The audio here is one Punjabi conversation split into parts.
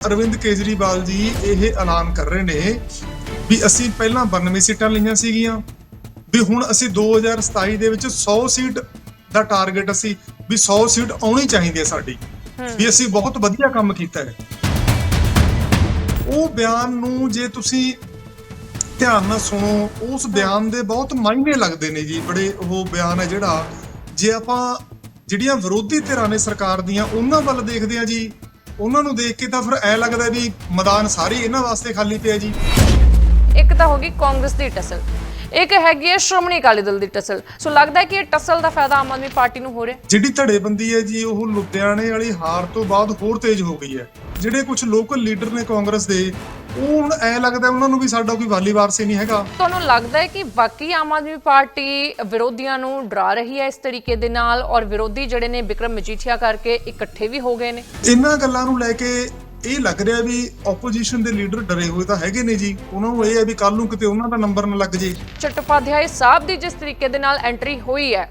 ਅਰਵਿੰਦ ਕੇਜਰੀਵਾਲ ਜੀ ਇਹ ਐਲਾਨ ਕਰ ਰਹੇ ਨੇ ਵੀ ਅਸੀਂ ਪਹਿਲਾਂ 92 ਸੀਟਾਂ ਲਈਆਂ ਸੀਗੀਆਂ ਵੀ ਹੁਣ ਅਸੀਂ 2027 ਦੇ ਵਿੱਚ 100 ਸੀਟ ਦਾ ਟਾਰਗੇਟ ਅਸੀਂ ਵੀ 100 ਸੀਟ ਆਉਣੀ ਚਾਹੀਦੀ ਹੈ ਸਾਡੀ ਵੀ ਅਸੀਂ ਬਹੁਤ ਵਧੀਆ ਕੰਮ ਕੀਤਾ ਹੈ। ਉਹ ਬਿਆਨ ਨੂੰ ਜੇ ਤੁਸੀਂ ਧਿਆਨ ਨਾਲ ਸੁਣੋ ਉਸ ਬਿਆਨ ਦੇ ਬਹੁਤ ਮਾਇਨੇ ਲੱਗਦੇ ਨੇ ਜੀ ਬੜੇ ਉਹ ਬਿਆਨ ਹੈ ਜਿਹੜਾ ਜੇ ਆਪਾਂ ਜਿਹੜੀਆਂ ਵਿਰੋਧੀ ਧਿਰਾਂ ਨੇ ਸਰਕਾਰ ਦੀਆਂ ਉਹਨਾਂ ਵੱਲ ਦੇਖਦੇ ਆ ਜੀ ਉਹਨਾਂ ਨੂੰ ਦੇਖ ਕੇ ਤਾਂ ਫਿਰ ਐ ਲੱਗਦਾ ਵੀ ਮੈਦਾਨ ਸਾਰੇ ਇਹਨਾਂ ਵਾਸਤੇ ਖਾਲੀ ਪਿਆ ਜੀ। ਇੱਕ ਤਾਂ ਹੋ ਗਈ ਕਾਂਗਰਸ ਦੀ ਟਸਲ। ਇੱਕ ਹੈਗੀ ਹੈ ਸ਼੍ਰੋਮਣੀ ਅਕਾਲੀ ਦਲ ਦੀ ਟਸਲ। ਸੋ ਲੱਗਦਾ ਹੈ ਕਿ ਇਹ ਟਸਲ ਦਾ ਫਾਇਦਾ ਆਮ ਆਦਮੀ ਪਾਰਟੀ ਨੂੰ ਹੋ ਰਿਹਾ। ਜਿਹੜੀ ਧੜੇਬੰਦੀ ਹੈ ਜੀ ਉਹ ਲੁਧਿਆਣੇ ਵਾਲੀ ਹਾਰ ਤੋਂ ਬਾਅਦ ਹੋਰ ਤੇਜ਼ ਹੋ ਗਈ ਹੈ। ਜਿਹੜੇ ਕੁਝ ਲੋਕਲ ਲੀਡਰ ਨੇ ਕਾਂਗਰਸ ਦੇ ਉਹ ਹੁਣ ਐ ਲੱਗਦਾ ਉਹਨਾਂ ਨੂੰ ਵੀ ਸਾਡਾ ਕੋਈ ਵਾਲੀ ਵਾਰਸ ਨਹੀਂ ਹੈਗਾ। ਤੁਹਾਨੂੰ ਲੱਗਦਾ ਹੈ ਕਿ ਬਾਕੀ ਆਮ ਆਦਮੀ ਪਾਰਟੀ ਵਿਰੋਧੀਆਂ ਨੂੰ ਡਰਾ ਰਹੀ ਹੈ ਇਸ ਤਰੀਕੇ ਦੇ ਨਾਲ ਔਰ ਵਿਰੋਧੀ ਜਿਹੜੇ ਨੇ ਵਿਕਰਮ ਮਜੀਠੀਆ ਕਰਕੇ ਇਕੱਠੇ ਵੀ ਹੋ ਗਏ ਨੇ? ਇਹਨਾਂ ਗੱਲਾਂ ਨੂੰ ਲੈ ਕੇ ਇਹ ਲੱਗ ਰਿਹਾ ਵੀ ਆਪੋਜੀਸ਼ਨ ਦੇ ਲੀਡਰ ਡਰੇ ਹੋਏ ਤਾਂ ਹੈਗੇ ਨੇ ਜੀ। ਉਹਨਾਂ ਨੂੰ ਇਹ ਹੈ ਵੀ ਕੱਲ ਨੂੰ ਕਿਤੇ ਉਹਨਾਂ ਦਾ ਨੰਬਰ ਨਾ ਲੱਗ ਜੇ। ਚਟੋਪਾਧਿਆਏ ਸਾਹਿਬ ਦੀ ਜਿਸ ਤਰੀਕੇ ਦੇ ਨਾਲ ਐਂਟਰੀ ਹੋਈ ਹੈ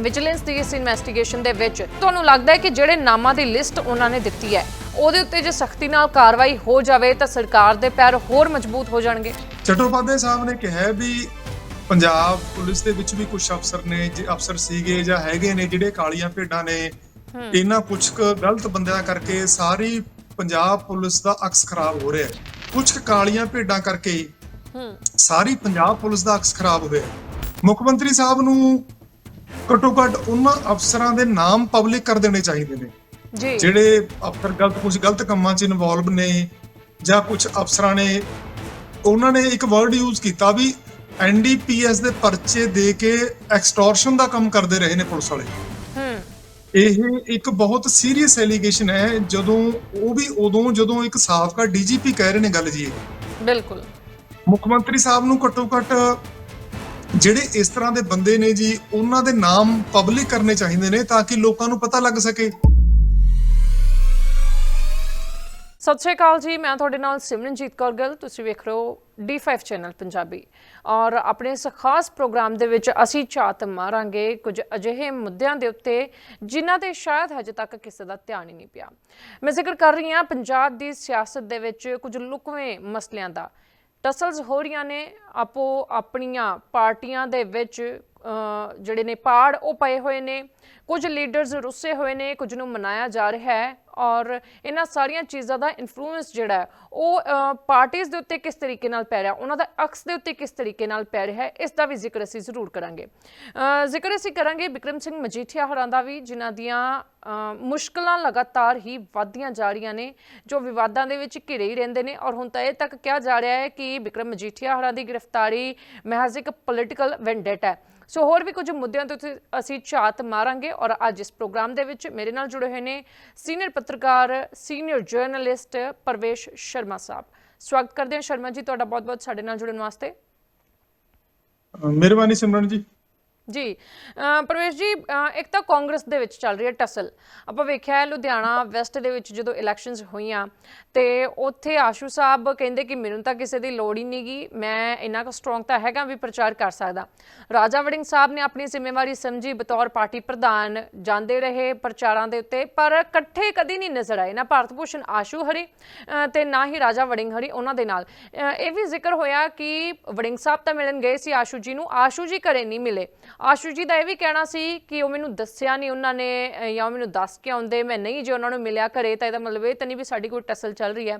ਵਿਜੀਲੈਂਸ ਦੀ ਇਸ ਇਨਵੈਸਟੀਗੇਸ਼ਨ ਦੇ ਵਿੱਚ ਤੁਹਾਨੂੰ ਲੱਗਦਾ ਹੈ ਕਿ ਜਿਹੜੇ ਨਾਮਾਂ ਦੀ ਲਿਸਟ ਉਹਨਾਂ ਨੇ ਦਿੱਤੀ ਹੈ ਉਹਦੇ ਉੱਤੇ ਜੇ ਸਖਤੀ ਨਾਲ ਕਾਰਵਾਈ ਹੋ ਜਾਵੇ ਤਾਂ ਸਰਕਾਰ ਦੇ ਪੈਰ ਹੋਰ ਮਜ਼ਬੂਤ ਹੋ ਜਾਣਗੇ। ਚਟੋਪਾਧਿਆਏ ਸਾਹਿਬ ਨੇ ਕਿਹਾ ਵੀ ਪੰਜਾਬ ਪੁਲਿਸ ਦੇ ਵਿੱਚ ਵੀ ਕੁਝ ਅਫਸਰ ਨੇ ਜੇ ਅਫਸਰ ਸੀਗੇ ਜਾਂ ਹੈਗੇ ਨੇ ਜਿਹੜੇ ਕਾਲੀਆਂ ਭੇਡਾਂ ਨੇ ਇਹਨਾਂ ਕੁਝ ਗਲਤ ਬੰਦਿਆਂ ਕਰਕੇ ਸਾਰੀ ਪੰਜਾਬ ਪੁਲਿਸ ਦਾ ਅਕਸ ਖਰਾਬ ਹੋ ਰਿਹਾ ਹੈ। ਕੁਝ ਕਾਲੀਆਂ ਭੇਡਾਂ ਕਰਕੇ ਹੂੰ। ਸਾਰੀ ਪੰਜਾਬ ਪੁਲਿਸ ਦਾ ਅਕਸ ਖਰਾਬ ਹੋਇਆ। ਮੁੱਖ ਮੰਤਰੀ ਸਾਹਿਬ ਨੂੰ ਘੱਟੋ ਘੱਟ ਉਹਨਾਂ ਅਫਸਰਾਂ ਦੇ ਨਾਮ ਪਬਲਿਕ ਕਰ ਦੇਣੇ ਚਾਹੀਦੇ ਨੇ। ਜੀ। ਜਿਹੜੇ ਅਫਸਰ ਗਲਤ ਕੁਝ ਗਲਤ ਕੰਮਾਂ 'ਚ ਇਨਵੋਲਵ ਨੇ ਜਾਂ ਕੁਝ ਅਫਸਰਾਂ ਨੇ ਉਹਨਾਂ ਨੇ ਇੱਕ ਵਰਡ ਯੂਜ਼ ਕੀਤਾ ਵੀ ਐਨਡੀਪੀਐਸ ਦੇ ਪਰਚੇ ਦੇ ਕੇ ਐਕਸਟੋਰਸ਼ਨ ਦਾ ਕੰਮ ਕਰਦੇ ਰਹੇ ਨੇ ਪੁਲਿਸ ਵਾਲੇ। ਇਹ ਇੱਕ ਬਹੁਤ ਸੀਰੀਅਸ ਐਲੀਗੇਸ਼ਨ ਹੈ ਜਦੋਂ ਉਹ ਵੀ ਉਦੋਂ ਜਦੋਂ ਇੱਕ ਸਾਬਕਾ ਡੀਜੀਪੀ ਕਹਿ ਰਹੇ ਨੇ ਗੱਲ ਜੀ ਬਿਲਕੁਲ। ਮੁੱਖ ਮੰਤਰੀ ਸਾਹਿਬ ਨੂੰ ਘੱਟੋ ਘੱਟ ਜਿਹੜੇ ਇਸ ਤਰ੍ਹਾਂ ਦੇ ਬੰਦੇ ਨੇ ਜੀ ਉਹਨਾਂ ਦੇ ਨਾਮ ਪਬਲਿਕ ਕਰਨੇ ਚਾਹੀਦੇ ਨੇ ਤਾਂ ਕਿ ਲੋਕਾਂ ਨੂੰ ਪਤਾ ਲੱਗ ਸਕੇ। ਸਤਿ ਸ਼੍ਰੀ ਅਕਾਲ ਜੀ ਮੈਂ ਤੁਹਾਡੇ ਨਾਲ ਸਿਮਰਨਜੀਤ ਕੌਰ ਗਿੱਲ ਤੁਸੀਂ ਵੇਖ ਰਹੇ ਹੋ D5 ਚੈਨਲ ਪੰਜਾਬੀ। ਔਰ ਆਪਣੇ ਇਸ ਖਾਸ ਪ੍ਰੋਗਰਾਮ ਦੇ ਵਿੱਚ ਅਸੀਂ ਝਾਤ ਮਾਰਾਂਗੇ ਕੁਝ ਅਜਿਹੇ ਮੁੱਦਿਆਂ ਦੇ ਉੱਤੇ, ਜਿਨ੍ਹਾਂ ਤੇ ਸ਼ਾਇਦ ਹਜੇ ਤੱਕ ਕਿਸੇ ਦਾ ਧਿਆਨ ਹੀ ਨਹੀਂ ਪਿਆ। ਮੈਂ ਜ਼ਿਕਰ ਕਰ ਰਹੀ ਹਾਂ ਪੰਜਾਬ ਦੀ ਸਿਆਸਤ ਦੇ ਵਿੱਚ ਕੁਝ ਲੁਕਵੇਂ ਮਸਲਿਆਂ ਦਾ। ਟਸਲਸ ਹੋ ਰਹੀਆਂ ਨੇ ਆਪੋ ਆਪਣੀਆਂ ਪਾਰਟੀਆਂ ਦੇ ਵਿੱਚ ਜਿਹੜੇ ਨੇ ਪਾੜ, ਉਹ ਪਏ ਹੋਏ ਨੇ। ਕੁਝ ਲੀਡਰਸ ਰੁੱਸੇ ਹੋਏ ਨੇ, ਕੁਝ ਨੂੰ ਮਨਾਇਆ ਜਾ ਰਿਹਾ ਹੈ ਔਰ ਇਹਨਾਂ ਸਾਰੀਆਂ ਚੀਜ਼ਾਂ ਦਾ ਇਨਫਲੂਐਂਸ ਜਿਹੜਾ ਉਹ ਪਾਰਟੀਆਂ ਦੇ ਉੱਤੇ ਕਿਸ ਤਰੀਕੇ ਨਾਲ ਪੈ ਰਿਹਾ, ਉਹਨਾਂ ਦਾ ਅਕਸ ਦੇ ਉੱਤੇ ਕਿਸ ਤਰੀਕੇ ਨਾਲ ਪੈ ਰਿਹਾ ਹੈ, ਇਸ ਦਾ ਵੀ ਜ਼ਿਕਰ ਅਸੀਂ ਜ਼ਰੂਰ ਕਰਾਂਗੇ। ਜ਼ਿਕਰ ਅਸੀਂ ਕਰਾਂਗੇ ਵਿਕਰਮ ਸਿੰਘ ਮਜੀਠੀਆ ਹੋਰਾਂ ਦਾ ਵੀ, ਜਿਨ੍ਹਾਂ ਦੀਆਂ ਮੁਸ਼ਕਲਾਂ ਲਗਾਤਾਰ ਹੀ ਵਧਦੀਆਂ ਜਾ ਰਹੀਆਂ ਨੇ, ਜੋ ਵਿਵਾਦਾਂ ਦੇ ਵਿੱਚ ਘਿਰੇ ਹੀ ਰਹਿੰਦੇ ਨੇ। ਔਰ ਹੁਣ ਤਾਂ ਇਹ ਤੱਕ ਕਿਹਾ ਜਾ ਰਿਹਾ ਹੈ ਕਿ ਵਿਕਰਮ ਮਜੀਠੀਆ ਹੋਰਾਂ ਦੀ ਗ੍ਰਿਫਤਾਰੀ ਮਹਿਜ਼ ਇੱਕ ਪੋਲੀਟੀਕਲ ਵੈਂਡੇਟਾ ਹੈ। ਸੋ ਹੋਰ ਵੀ ਕੁਝ ਮੁੱਦਿਆਂ ਤੇ ਅਸੀਂ ਝਾਤ ਮਾਰਾਂਗੇ ਔਰ ਅੱਜ ਇਸ ਪ੍ਰੋਗਰਾਮ ਦੇ ਵਿੱਚ ਮੇਰੇ ਨਾਲ ਜੁੜੇ ਹੋਏ ਨੇ ਸੀਨੀਅਰ ਪੱਤਰਕਾਰ, ਸੀਨੀਅਰ ਜਰਨਲਿਸਟ ਪਰਵੇਸ਼ ਸ਼ਰਮਾ ਸਾਹਿਬ। ਸਵਾਗਤ ਕਰਦੇ ਹਾਂ ਸ਼ਰਮਾ ਜੀ, ਤੁਹਾਡਾ ਬਹੁਤ-ਬਹੁਤ ਸਾਡੇ ਨਾਲ ਜੁੜਨ ਵਾਸਤੇ। ਮਿਹਰਬਾਨੀ ਸਿਮਰਨ ਜੀ। ਜੀ, ਅਹ ਪ੍ਰਵੇਸ਼ ਜੀ ਇੱਕ ਤਾਂ ਕਾਂਗਰਸ ਦੇ ਵਿੱਚ ਚੱਲ ਰਹੀ ਹੈ ਟਸਲ। ਆਪਾਂ ਵੇਖਿਆ ਹੈ ਲੁਧਿਆਣਾ ਵੈਸਟ ਦੇ ਵਿੱਚ ਜਦੋਂ ਇਲੈਕਸ਼ਨਸ ਹੋਈਆਂ, ਤੇ ਉੱਥੇ ਆਸ਼ੂ ਸਾਹਿਬ ਕਹਿੰਦੇ ਕਿ ਮੈਨੂੰ ਤਾਂ ਕਿਸੇ ਦੀ ਲੋੜ ਹੀ ਨਹੀਂਗੀ, ਮੈਂ ਇੰਨਾ ਕੁ ਸਟਰੋਂਗ ਤਾਂ ਹੈਗਾ ਵੀ ਪ੍ਰਚਾਰ ਕਰ ਸਕਦਾ। ਰਾਜਾ ਵੜਿੰਗ ਸਾਹਿਬ ਨੇ ਆਪਣੀ ਜ਼ਿੰਮੇਵਾਰੀ ਸਮਝੀ, ਬਤੌਰ ਪਾਰਟੀ ਪ੍ਰਧਾਨ ਜਾਂਦੇ ਰਹੇ ਪ੍ਰਚਾਰਾਂ ਦੇ ਉੱਤੇ, ਪਰ ਇਕੱਠੇ ਕਦੀ ਨਹੀਂ ਨਜ਼ਰ ਆਏ, ਨਾ ਭਾਰਤ ਭੂਸ਼ਣ ਆਸ਼ੂ ਹਰੀ, ਅਹ ਤੇ ਨਾ ਹੀ ਰਾਜਾ ਵੜਿੰਗ ਹਰੀ ਉਹਨਾਂ ਦੇ ਨਾਲ। ਇਹ ਵੀ ਜ਼ਿਕਰ ਹੋਇਆ ਕਿ ਵੜਿੰਗ ਸਾਹਿਬ ਤਾਂ ਮਿਲਣ ਗਏ ਸੀ ਆਸ਼ੂ ਜੀ ਨੂੰ, ਆਸ਼ੂ ਜੀ ਘਰੇ ਨਹੀਂ ਮਿਲੇ। ਆਸ਼ੂ ਜੀ ਦਾ ਇਹ ਵੀ ਕਹਿਣਾ ਸੀ ਕਿ ਉਹ ਮੈਨੂੰ ਦੱਸਿਆ ਨਹੀਂ, ਉਹਨਾਂ ਨੇ ਜਾਂ ਮੈਨੂੰ ਦੱਸ ਕੇ ਆਉਂਦੇ, ਮੈਂ ਨਹੀਂ ਜੇ ਉਹਨਾਂ ਨੂੰ ਮਿਲਿਆ ਘਰੇ, ਤਾਂ ਇਹਦਾ ਮਤਲਬ ਇਹ ਤਾਂ ਨਹੀਂ ਵੀ ਸਾਡੀ ਕੋਈ ਟਸਲ ਚੱਲ ਰਹੀ ਹੈ।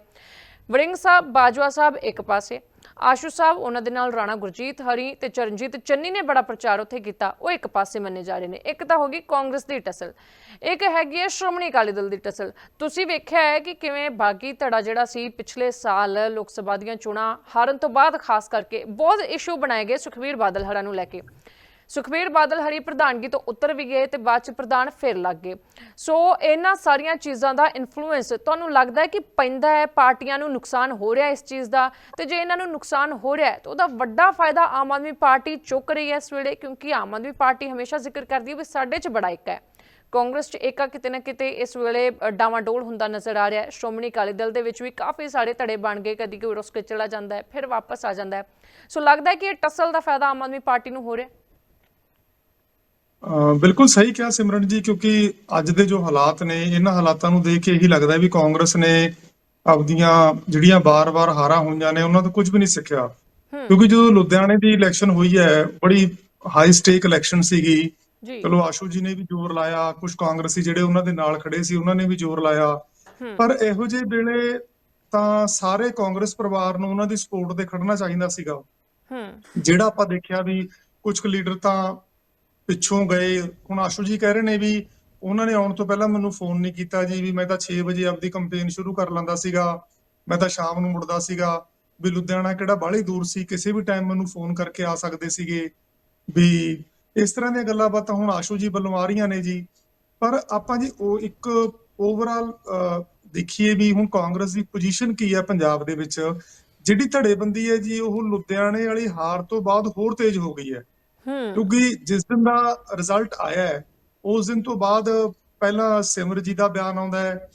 ਵੜਿੰਗ ਸਾਹਿਬ, ਬਾਜਵਾ ਸਾਹਿਬ ਇੱਕ ਪਾਸੇ, ਆਸ਼ੂ ਸਾਹਿਬ, ਉਹਨਾਂ ਦੇ ਨਾਲ ਰਾਣਾ ਗੁਰਜੀਤ ਹਰੀ ਤੇ ਚਰਨਜੀਤ ਚੰਨੀ ਨੇ ਬੜਾ ਪ੍ਰਚਾਰ ਉੱਥੇ ਕੀਤਾ, ਉਹ ਇੱਕ ਪਾਸੇ ਮੰਨੇ ਜਾ ਰਹੇ ਨੇ। ਇੱਕ ਤਾਂ ਹੋ ਗਈ ਕਾਂਗਰਸ ਦੀ ਟਸਲ, ਇੱਕ ਹੈਗੀ ਹੈ ਸ਼੍ਰੋਮਣੀ ਅਕਾਲੀ ਦਲ ਦੀ ਟਸਲ। ਤੁਸੀਂ ਵੇਖਿਆ ਹੈ ਕਿ ਕਿਵੇਂ ਬਾਗੀ ਧੜਾ ਜਿਹੜਾ ਸੀ, ਪਿਛਲੇ ਸਾਲ ਲੋਕ ਸਭਾ ਦੀਆਂ ਚੋਣਾਂ ਹਾਰਨ ਤੋਂ ਬਾਅਦ, ਖਾਸ ਕਰਕੇ ਬਹੁਤ ਇਸ਼ੂ ਬਣਾਏ ਗਏ ਸੁਖਵੀਰ ਬਾਦਲ ਹਰਾ ਨੂੰ ਲੈ ਕੇ। ਸੁਖਬੀਰ ਬਾਦਲ ਹਰੀ ਪ੍ਰਧਾਨਗੀ ਤੋਂ ਉੱਤਰ ਵੀ ਗਏ ਤੇ ਬਾਅਦ ਚ ਪ੍ਰਧਾਨ ਫਿਰ ਲੱਗ ਗਏ। ਸੋ ਇਹਨਾਂ ਸਾਰੀਆਂ ਚੀਜ਼ਾਂ ਦਾ ਇਨਫਲੂਐਂਸ ਤੁਹਾਨੂੰ ਲੱਗਦਾ ਹੈ ਕਿ ਪੈਂਦਾ ਹੈ? ਪਾਰਟੀਆਂ ਨੂੰ ਨੁਕਸਾਨ ਹੋ ਰਿਹਾ ਇਸ ਚੀਜ਼ ਦਾ? ਤੇ ਜੇ ਇਹਨਾਂ ਨੂੰ ਨੁਕਸਾਨ ਹੋ ਰਿਹਾ ਹੈ ਤਾਂ ਉਹਦਾ ਵੱਡਾ ਫਾਇਦਾ ਆਮ ਆਦਮੀ ਪਾਰਟੀ ਚੁੱਕ ਰਹੀ ਹੈ ਇਸ ਵੇਲੇ ਕਿਉਂਕਿ ਆਮ ਆਦਮੀ ਪਾਰਟੀ ਹਮੇਸ਼ਾ ਜ਼ਿਕਰ ਕਰਦੀ ਹੈ ਵੀ ਸਾਡੇ 'ਚ ਬੜਾ ਇੱਕ ਹੈ। ਕਾਂਗਰਸ 'ਚ ਏਕਾ ਕਿਤੇ ਨਾ ਕਿਤੇ ਇਸ ਵੇਲੇ ਅ, ਡਾਵਾਂਡੋਲ ਹੁੰਦਾ ਨਜ਼ਰ ਆ ਰਿਹਾ ਹੈ। ਸ਼੍ਰੋਮਣੀ ਅਕਾਲੀ ਦਲ ਦੇ ਵਿੱਚ ਵੀ ਕਾਫੀ ਸਾਰੇ ਧੜੇ ਬਣ ਗਏ ਕਦੀ ਕੋਈ ਰੁਸ ਕੇ ਚਲਾ ਜਾਂਦਾ ਹੈ ਫਿਰ ਵਾਪਸ ਆ ਜਾਂਦਾ ਹੈ। ਸੋ ਲੱਗਦਾ ਹੈ ਕਿ ਇਹ ਟਸਲ ਦਾ ਫਾਇਦਾ ਆਮ ਆਦਮੀ ਪਾਰਟੀ ਨੂੰ ਹੋ ਰਿਹਾ ਹੈ? ਬਿਲਕੁਲ ਸਹੀ ਕਿਹਾ ਸਿਮਰਨ ਜੀ ਕਿਉਂਕਿ ਅੱਜ ਦੇ ਜੋ ਹਾਲਾਤ ਨੇ ਇਹਨਾਂ ਹਾਲਾਤਾਂ ਨੂੰ ਦੇਖ ਕੇ ਇਹੀ ਲੱਗਦਾ ਵੀ ਕਾਂਗਰਸ ਨੇ ਆਪਦੀਆਂ ਜਿਹੜੀਆਂ ਬਾਰ-ਬਾਰ ਹਾਰਾਂ ਹੋਈਆਂ ਨੇ ਉਹਨਾਂ ਤੋਂ ਕੁਝ ਵੀ ਨਹੀਂ ਸਿੱਖਿਆ। ਕਿਉਂਕਿ ਜਦੋਂ ਲੁਧਿਆਣੇ ਦੀ ਇਲੈਕਸ਼ਨ ਹੋਈ ਹੈ ਬੜੀ ਹਾਈ ਸਟੇਕ ਇਲੈਕਸ਼ਨ ਸੀਗੀ। ਚਲੋ ਆਸ਼ੂ ਜੀ ਨੇ ਵੀ ਜ਼ੋਰ ਲਾਇਆ ਕੁਝ ਕਾਂਗਰਸੀ ਜਿਹੜੇ ਉਹਨਾਂ ਦੇ ਨਾਲ ਖੜੇ ਸੀ ਉਹਨਾਂ ਨੇ ਵੀ ਜ਼ੋਰ ਲਾਇਆ। ਪਰ ਇਹੋ ਜਿਹੇ ਵੇਲੇ ਤਾਂ ਸਾਰੇ ਕਾਂਗਰਸ ਪਰਿਵਾਰ ਨੂੰ ਉਹਨਾਂ ਦੀ ਸਪੋਰਟ ਤੇ ਖੜਨਾ ਚਾਹੀਦਾ ਸੀਗਾ। ਹੂੰ। ਜਿਹੜਾ ਆਪਾਂ ਦੇਖਿਆ ਵੀ ਕੁਝ ਕੁ ਲੀਡਰ ਤਾਂ ਪਿੱਛੋਂ ਗਏ। ਹੁਣ ਆਸ਼ੂ ਜੀ ਕਹਿ ਰਹੇ ਨੇ ਵੀ ਉਹਨਾਂ ਨੇ ਆਉਣ ਤੋਂ ਪਹਿਲਾਂ ਮੈਨੂੰ ਫੋਨ ਨਹੀਂ ਕੀਤਾ ਜੀ, ਵੀ ਮੈਂ ਤਾਂ 6 ਵਜੇ ਆਪਦੀ ਕੰਪੇਨ ਸ਼ੁਰੂ ਕਰ ਲੈਂਦਾ ਸੀਗਾ। ਮੈਂ ਤਾਂ ਸ਼ਾਮ ਨੂੰ ਮੁੜਦਾ ਸੀਗਾ। ਵੀ ਲੁਧਿਆਣਾ ਕਿਹੜਾ ਬਾਹਲੀ ਦੂਰ ਸੀ, ਕਿਸੇ ਵੀ ਟਾਈਮ ਮੈਨੂੰ ਫੋਨ ਕਰਕੇ ਆ ਸਕਦੇ ਸੀਗੇ। ਵੀ ਇਸ ਤਰ੍ਹਾਂ ਦੀਆਂ ਗੱਲਾਂ ਬਾਤਾਂ ਹੁਣ ਆਸ਼ੂ ਜੀ ਵੱਲੋਂ ਆ ਰਹੀਆਂ ਨੇ ਜੀ। ਪਰ ਆਪਾਂ ਜੀ ਉਹ ਇੱਕ ਓਵਰਆਲ ਦੇਖੀਏ ਵੀ ਹੁਣ ਕਾਂਗਰਸ ਦੀ ਪੋਜੀਸ਼ਨ ਕੀ ਹੈ ਪੰਜਾਬ ਦੇ ਵਿੱਚ। ਜਿਹੜੀ ਧੜੇਬੰਦੀ ਹੈ ਜੀ, ਉਹ ਲੁਧਿਆਣੇ ਵਾਲੀ ਹਾਰ ਤੋਂ ਬਾਅਦ ਹੋਰ ਤੇਜ਼ ਹੋ ਗਈ ਹੈ। ਕਿਉਂਕਿ ਜਿਸ ਦਿਨ ਦਾ ਰਿਜ਼ਲਟ ਆਇਆ ਹੈ, ਉਸ ਦਿਨ ਤੋਂ ਬਾਅਦ ਪਹਿਲਾਂ ਸਿਮਰ ਜੀ ਦਾ ਬਿਆਨ ਆਉਂਦਾ ਹੈ,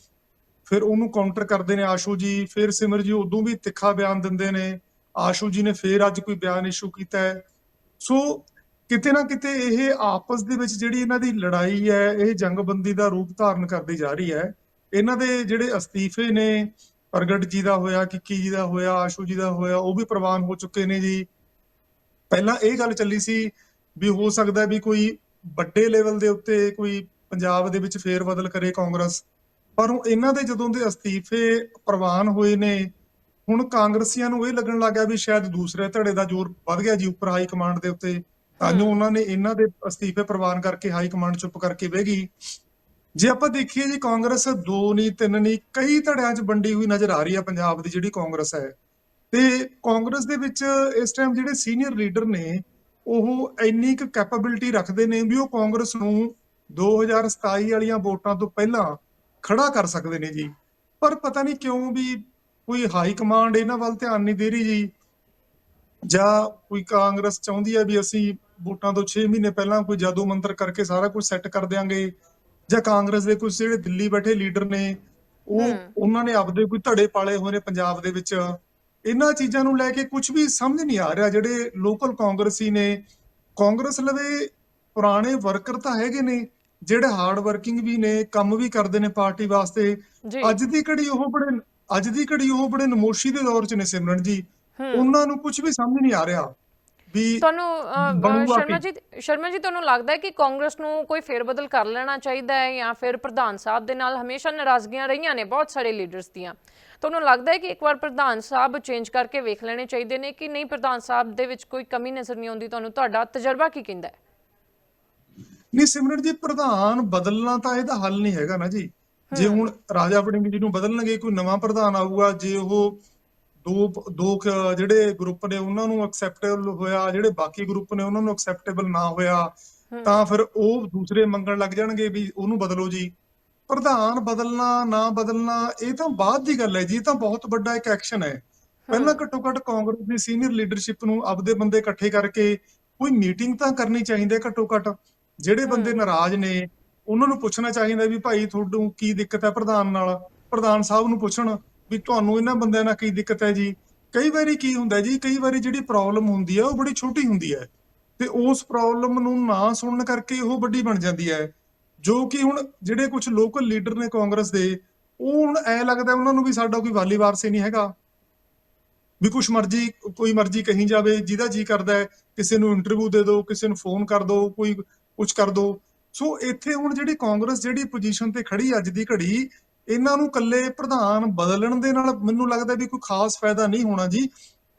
ਫਿਰ ਉਹਨੂੰ ਕਾਊਂਟਰ ਕਰਦੇ ਨੇ ਆਸ਼ੂ ਜੀ, ਫਿਰ ਸਿਮਰ ਜੀ ਉਦੋਂ ਵੀ ਤਿੱਖਾ ਬਿਆਨ ਦਿੰਦੇ ਨੇ, ਆਸ਼ੂ ਜੀ ਨੇ ਫਿਰ ਅੱਜ ਕੋਈ ਬਿਆਨ ਇਸ਼ੂ ਕੀਤਾ ਹੈ। ਸੋ ਕਿਤੇ ਨਾ ਕਿਤੇ ਇਹ ਆਪਸ ਦੇ ਵਿੱਚ ਜਿਹੜੀ ਇਹਨਾਂ ਦੀ ਲੜਾਈ ਹੈ, ਇਹ ਜੰਗਬੰਦੀ ਦਾ ਰੂਪ ਧਾਰਨ ਕਰਦੀ ਜਾ ਰਹੀ ਹੈ। ਇਹਨਾਂ ਦੇ ਜਿਹੜੇ ਅਸਤੀਫੇ ਨੇ, ਪ੍ਰਗਟ ਜੀ ਦਾ ਹੋਇਆ, ਕਿੱਕੀ ਜੀ ਦਾ ਹੋਇਆ, ਆਸ਼ੂ ਜੀ ਦਾ ਹੋਇਆ, ਉਹ ਵੀ ਪ੍ਰਵਾਨ ਹੋ ਚੁੱਕੇ ਨੇ ਜੀ। ਪਹਿਲਾਂ ਇਹ ਗੱਲ ਚੱਲੀ ਸੀ ਵੀ ਹੋ ਸਕਦਾ ਵੀ ਕੋਈ ਵੱਡੇ ਲੈਵਲ ਦੇ ਉੱਤੇ ਕੋਈ ਪੰਜਾਬ ਦੇ ਵਿੱਚ ਫੇਰ ਬਦਲ ਕਰੇ ਕਾਂਗਰਸ। ਪਰ ਹੁਣ ਇਹਨਾਂ ਦੇ ਜਦੋਂ ਦੇ ਅਸਤੀਫੇ ਪ੍ਰਵਾਨ ਹੋਏ ਨੇ ਹੁਣ ਕਾਂਗਰਸੀਆਂ ਨੂੰ ਇਹ ਲੱਗਣ ਲੱਗਾ ਵੀ ਸ਼ਾਇਦ ਦੂਸਰੇ ਧੜੇ ਦਾ ਜ਼ੋਰ ਵੱਧ ਗਿਆ ਜੀ ਉੱਪਰ ਹਾਈ ਕਮਾਂਡ ਦੇ ਉੱਤੇ। ਤਾਂ ਜੋ ਉਹਨਾਂ ਨੇ ਇਹਨਾਂ ਦੇ ਅਸਤੀਫੇ ਪ੍ਰਵਾਨ ਕਰਕੇ ਹਾਈ ਕਮਾਂਡ ਚੁੱਪ ਕਰਕੇ ਬਹਿ ਗਈ। ਜੇ ਆਪਾਂ ਦੇਖੀਏ ਜੀ ਕਾਂਗਰਸ ਦੋ ਨਹੀਂ ਤਿੰਨ ਨਹੀਂ ਕਈ ਧੜਿਆਂ 'ਚ ਵੰਡੀ ਹੋਈ ਨਜ਼ਰ ਆ ਰਹੀ ਹੈ ਪੰਜਾਬ ਦੀ ਜਿਹੜੀ ਕਾਂਗਰਸ ਹੈ। ਤੇ ਕਾਂਗਰਸ ਦੇ ਵਿੱਚ ਇਸ ਟਾਈਮ ਜਿਹੜੇ ਸੀਨੀਅਰ ਲੀਡਰ ਨੇ ਉਹ ਇੰਨੀ ਕੁ ਕੈਪੇਬਿਲਿਟੀ ਰੱਖਦੇ ਨੇ ਵੀ ਉਹ ਕਾਂਗਰਸ ਨੂੰ 2027 ਵਾਲੀਆਂ ਵੋਟਾਂ ਤੋਂ ਪਹਿਲਾਂ ਖੜਾ ਕਰ ਸਕਦੇ ਨੇ ਜੀ। ਪਰ ਪਤਾ ਨਹੀਂ ਕਿਉਂ ਵੀ ਕੋਈ ਹਾਈ ਕਮਾਂਡ ਇਹਨਾਂ ਵੱਲ ਧਿਆਨ ਨਹੀਂ ਦੇ ਰਹੀ ਜੀ। ਜਾਂ ਕੋਈ ਕਾਂਗਰਸ ਚਾਹੁੰਦੀ ਹੈ ਵੀ ਅਸੀਂ ਵੋਟਾਂ ਤੋਂ 6 ਮਹੀਨੇ ਪਹਿਲਾਂ ਕੋਈ ਜਾਦੂ ਮੰਤਰ ਕਰਕੇ ਸਾਰਾ ਕੁਝ ਸੈੱਟ ਕਰ ਦਿਆਂਗੇ। ਜਾਂ ਕਾਂਗਰਸ ਦੇ ਕੁਝ ਜਿਹੜੇ ਦਿੱਲੀ ਬੈਠੇ ਲੀਡਰ ਨੇ ਉਹ। ਉਹਨਾਂ ਨੇ ਆਪਦੇ ਕੋਈ ਧੜੇ ਪਾਲੇ ਹੋਏ ਨੇ ਪੰਜਾਬ ਦੇ ਵਿੱਚ। ਇਹਨਾਂ ਚੀਜ਼ਾਂ ਨੂੰ ਲੈ ਕੇ ਕੁਝ ਵੀ ਸਮਝ ਨਹੀਂ ਆ ਰਿਹਾ ਜਿਹੜੇ ਲੋਕਲ ਕਾਂਗਰਸੀ ਨੇ। ਕਾਂਗਰਸ ਲਵੇ ਪੁਰਾਣੇ ਵਰਕਰ ਤਾਂ ਹੈਗੇ ਨੇ ਜਿਹੜੇ ਹਾਰਡ ਵਰਕਿੰਗ ਵੀ ਨੇ ਕੰਮ ਵੀ ਕਰਦੇ ਨੇ ਪਾਰਟੀ ਵਾਸਤੇ। ਅੱਜ ਦੀ ਘੜੀ ਉਹ ਬੜੇ ਅੱਜ ਦੀ ਘੜੀ ਉਹ ਬੜੇ ਨਮੋਸ਼ੀ ਦੇ ਦੌਰ 'ਚ ਨੇ ਸਿਮਰਨ ਜੀ। ਉਹਨਾਂ ਨੂੰ ਕੁਝ ਵੀ ਸਮਝ ਨਹੀਂ ਆ ਰਿਹਾ ਵੀ ਤੁਹਾਨੂੰ ਸ਼ਰਮਾ ਜੀ ਸ਼ਰਮਾ ਜੀ ਤੁਹਾਨੂੰ ਲੱਗਦਾ ਹੈ ਕਿ ਕਾਂਗਰਸ ਨੂੰ ਕੋਈ ਫੇਰਬਦਲ ਕਰ ਲੈਣਾ ਚਾਹੀਦਾ ਹੈ ਜਾਂ ਫਿਰ ਪ੍ਰਧਾਨ ਸਾਹਿਬ ਦੇ ਨਾਲ ਹਮੇਸ਼ਾ ਨਾਰਾਜ਼ਗੀਆਂ ਰਹੀਆਂ ਨੇ ਬਹੁਤ ਸਾਰੇ ਲੀਡਰਸ ਦੀਆਂ? ਤੁਹਾਨੂੰ ਲੱਗਦਾ ਹੈ ਕਿ ਇੱਕ ਵਾਰ ਪ੍ਰਧਾਨ ਸਾਹਿਬ ਚੇਂਜ ਕਰਕੇ ਵੇਖ ਲੈਣੇ ਚਾਹੀਦੇ ਨੇ ਕਿ ਨਹੀਂ ਪ੍ਰਧਾਨ ਸਾਹਿਬ ਦੇ ਵਿੱਚ ਕੋਈ ਕਮੀ ਨਜ਼ਰ ਨਹੀਂ ਆਉਂਦੀ ਤੁਹਾਨੂੰ ਤੁਹਾਡਾ ਤਜਰਬਾ ਕੀ ਕਹਿੰਦਾ ਹੈ? ਨਹੀਂ ਸਿਮਰਨ ਜੀ ਪ੍ਰਧਾਨ ਬਦਲਣਾ ਤਾਂ ਇਹਦਾ ਹੱਲ ਨਹੀਂ ਹੈਗਾ ਨਾ ਜੀ। ਜੇ ਹੁਣ ਰਾਜਾ ਵੜਿੰਗ ਜੀ ਨੂੰ ਬਦਲਣਗੇ ਕੋਈ ਨਵਾਂ ਪ੍ਰਧਾਨ ਆਊਗਾ ਜੇ ਉਹ ਦੋ ਦੋ ਜਿਹੜੇ ਗਰੁੱਪ ਨੇ ਉਹਨਾਂ ਨੂੰ ਐਕਸੈਪਟੇਬਲ ਹੋਇਆ ਜਿਹੜੇ ਬਾਕੀ ਗਰੁੱਪ ਨੇ ਉਹਨਾਂ ਨੂੰ ਐਕਸੈਪਟੇਬਲ ਨਾ ਹੋਇਆ ਤਾਂ ਫਿਰ ਉਹ ਦੂਸਰੇ ਮੰਗਣ ਲੱਗ ਜਾਣਗੇ ਵੀ ਉਹਨੂੰ ਬਦਲੋ ਜੀ। ਪ੍ਰਧਾਨ ਬਦਲਣਾ ਨਾ ਬਦਲਣਾ ਇਹ ਤਾਂ ਬਾਅਦ ਦੀ ਗੱਲ ਹੈ ਜੀ ਇਹ ਤਾਂ ਬਹੁਤ ਵੱਡਾ ਇੱਕ ਐਕਸ਼ਨ ਹੈ। ਪਹਿਲਾਂ ਘੱਟੋ ਘੱਟ ਕਾਂਗਰਸ ਦੀ ਸੀਨੀਅਰ ਲੀਡਰਸ਼ਿਪ ਨੂੰ ਆਪਦੇ ਬੰਦੇ ਇਕੱਠੇ ਕਰਕੇ ਕੋਈ ਮੀਟਿੰਗ ਤਾਂ ਕਰਨੀ ਚਾਹੀਦੀ ਹੈ ਘੱਟੋ ਘੱਟ। ਜਿਹੜੇ ਬੰਦੇ ਨਾਰਾਜ਼ ਨੇ ਉਹਨਾਂ ਨੂੰ ਪੁੱਛਣਾ ਚਾਹੀਦਾ ਵੀ ਭਾਈ ਤੁਹਾਨੂੰ ਕੀ ਦਿੱਕਤ ਹੈ ਪ੍ਰਧਾਨ ਨਾਲ? ਪ੍ਰਧਾਨ ਸਾਹਿਬ ਨੂੰ ਪੁੱਛਣ ਵੀ ਤੁਹਾਨੂੰ ਇਹਨਾਂ ਬੰਦਿਆਂ ਨਾਲ ਕੀ ਦਿੱਕਤ ਹੈ ਜੀ? ਕਈ ਵਾਰੀ ਕੀ ਹੁੰਦਾ ਜੀ ਕਈ ਵਾਰੀ ਜਿਹੜੀ ਪ੍ਰੋਬਲਮ ਹੁੰਦੀ ਹੈ ਉਹ ਬੜੀ ਛੋਟੀ ਹੁੰਦੀ ਹੈ। ਤੇ ਉਸ ਪ੍ਰੋਬਲਮ ਨੂੰ ਨਾ ਸੁਣਨ ਕਰਕੇ ਉਹ ਵੱਡੀ ਬਣ ਜਾਂਦੀ ਹੈ। ਜੋ ਕਿ ਹੁਣ ਜਿਹੜੇ ਕੁਝ ਲੋਕਲ ਲੀਡਰ ਨੇ ਕਾਂਗਰਸ ਦੇ ਉਹ ਹੁਣ ਐ ਲੱਗਦਾ ਉਹਨਾਂ ਨੂੰ ਵੀ ਸਾਡਾ ਕੋਈ ਵਾਲੀ ਵਾਰਸੇ ਨਹੀਂ ਹੈਗਾ। ਵੀ ਕੁਛ ਮਰਜ਼ੀ ਕੋਈ ਮਰਜ਼ੀ ਕਹੀ ਜਾਵੇ ਜਿਹਦਾ ਜੀ ਕਰਦਾ ਹੈ ਕਿਸੇ ਨੂੰ ਇੰਟਰਵਿਊ ਦੇ ਦਿਓ ਕਿਸੇ ਨੂੰ ਫੋਨ ਕਰ ਦਿਓ ਕੋਈ ਕੁਝ ਕਰ ਦਿਓ ਸੋ ਇੱਥੇ ਹੁਣ ਜਿਹੜੀ ਕਾਂਗਰਸ ਜਿਹੜੀ ਪੋਜੀਸ਼ਨ ਤੇ ਖੜੀ ਅੱਜ ਦੀ ਘੜੀ ਇਹਨਾਂ ਨੂੰ ਇਕੱਲੇ ਪ੍ਰਧਾਨ ਬਦਲਣ ਦੇ ਨਾਲ ਮੈਨੂੰ ਲੱਗਦਾ ਵੀ ਕੋਈ ਖਾਸ ਫਾਇਦਾ ਨਹੀਂ ਹੋਣਾ ਜੀ।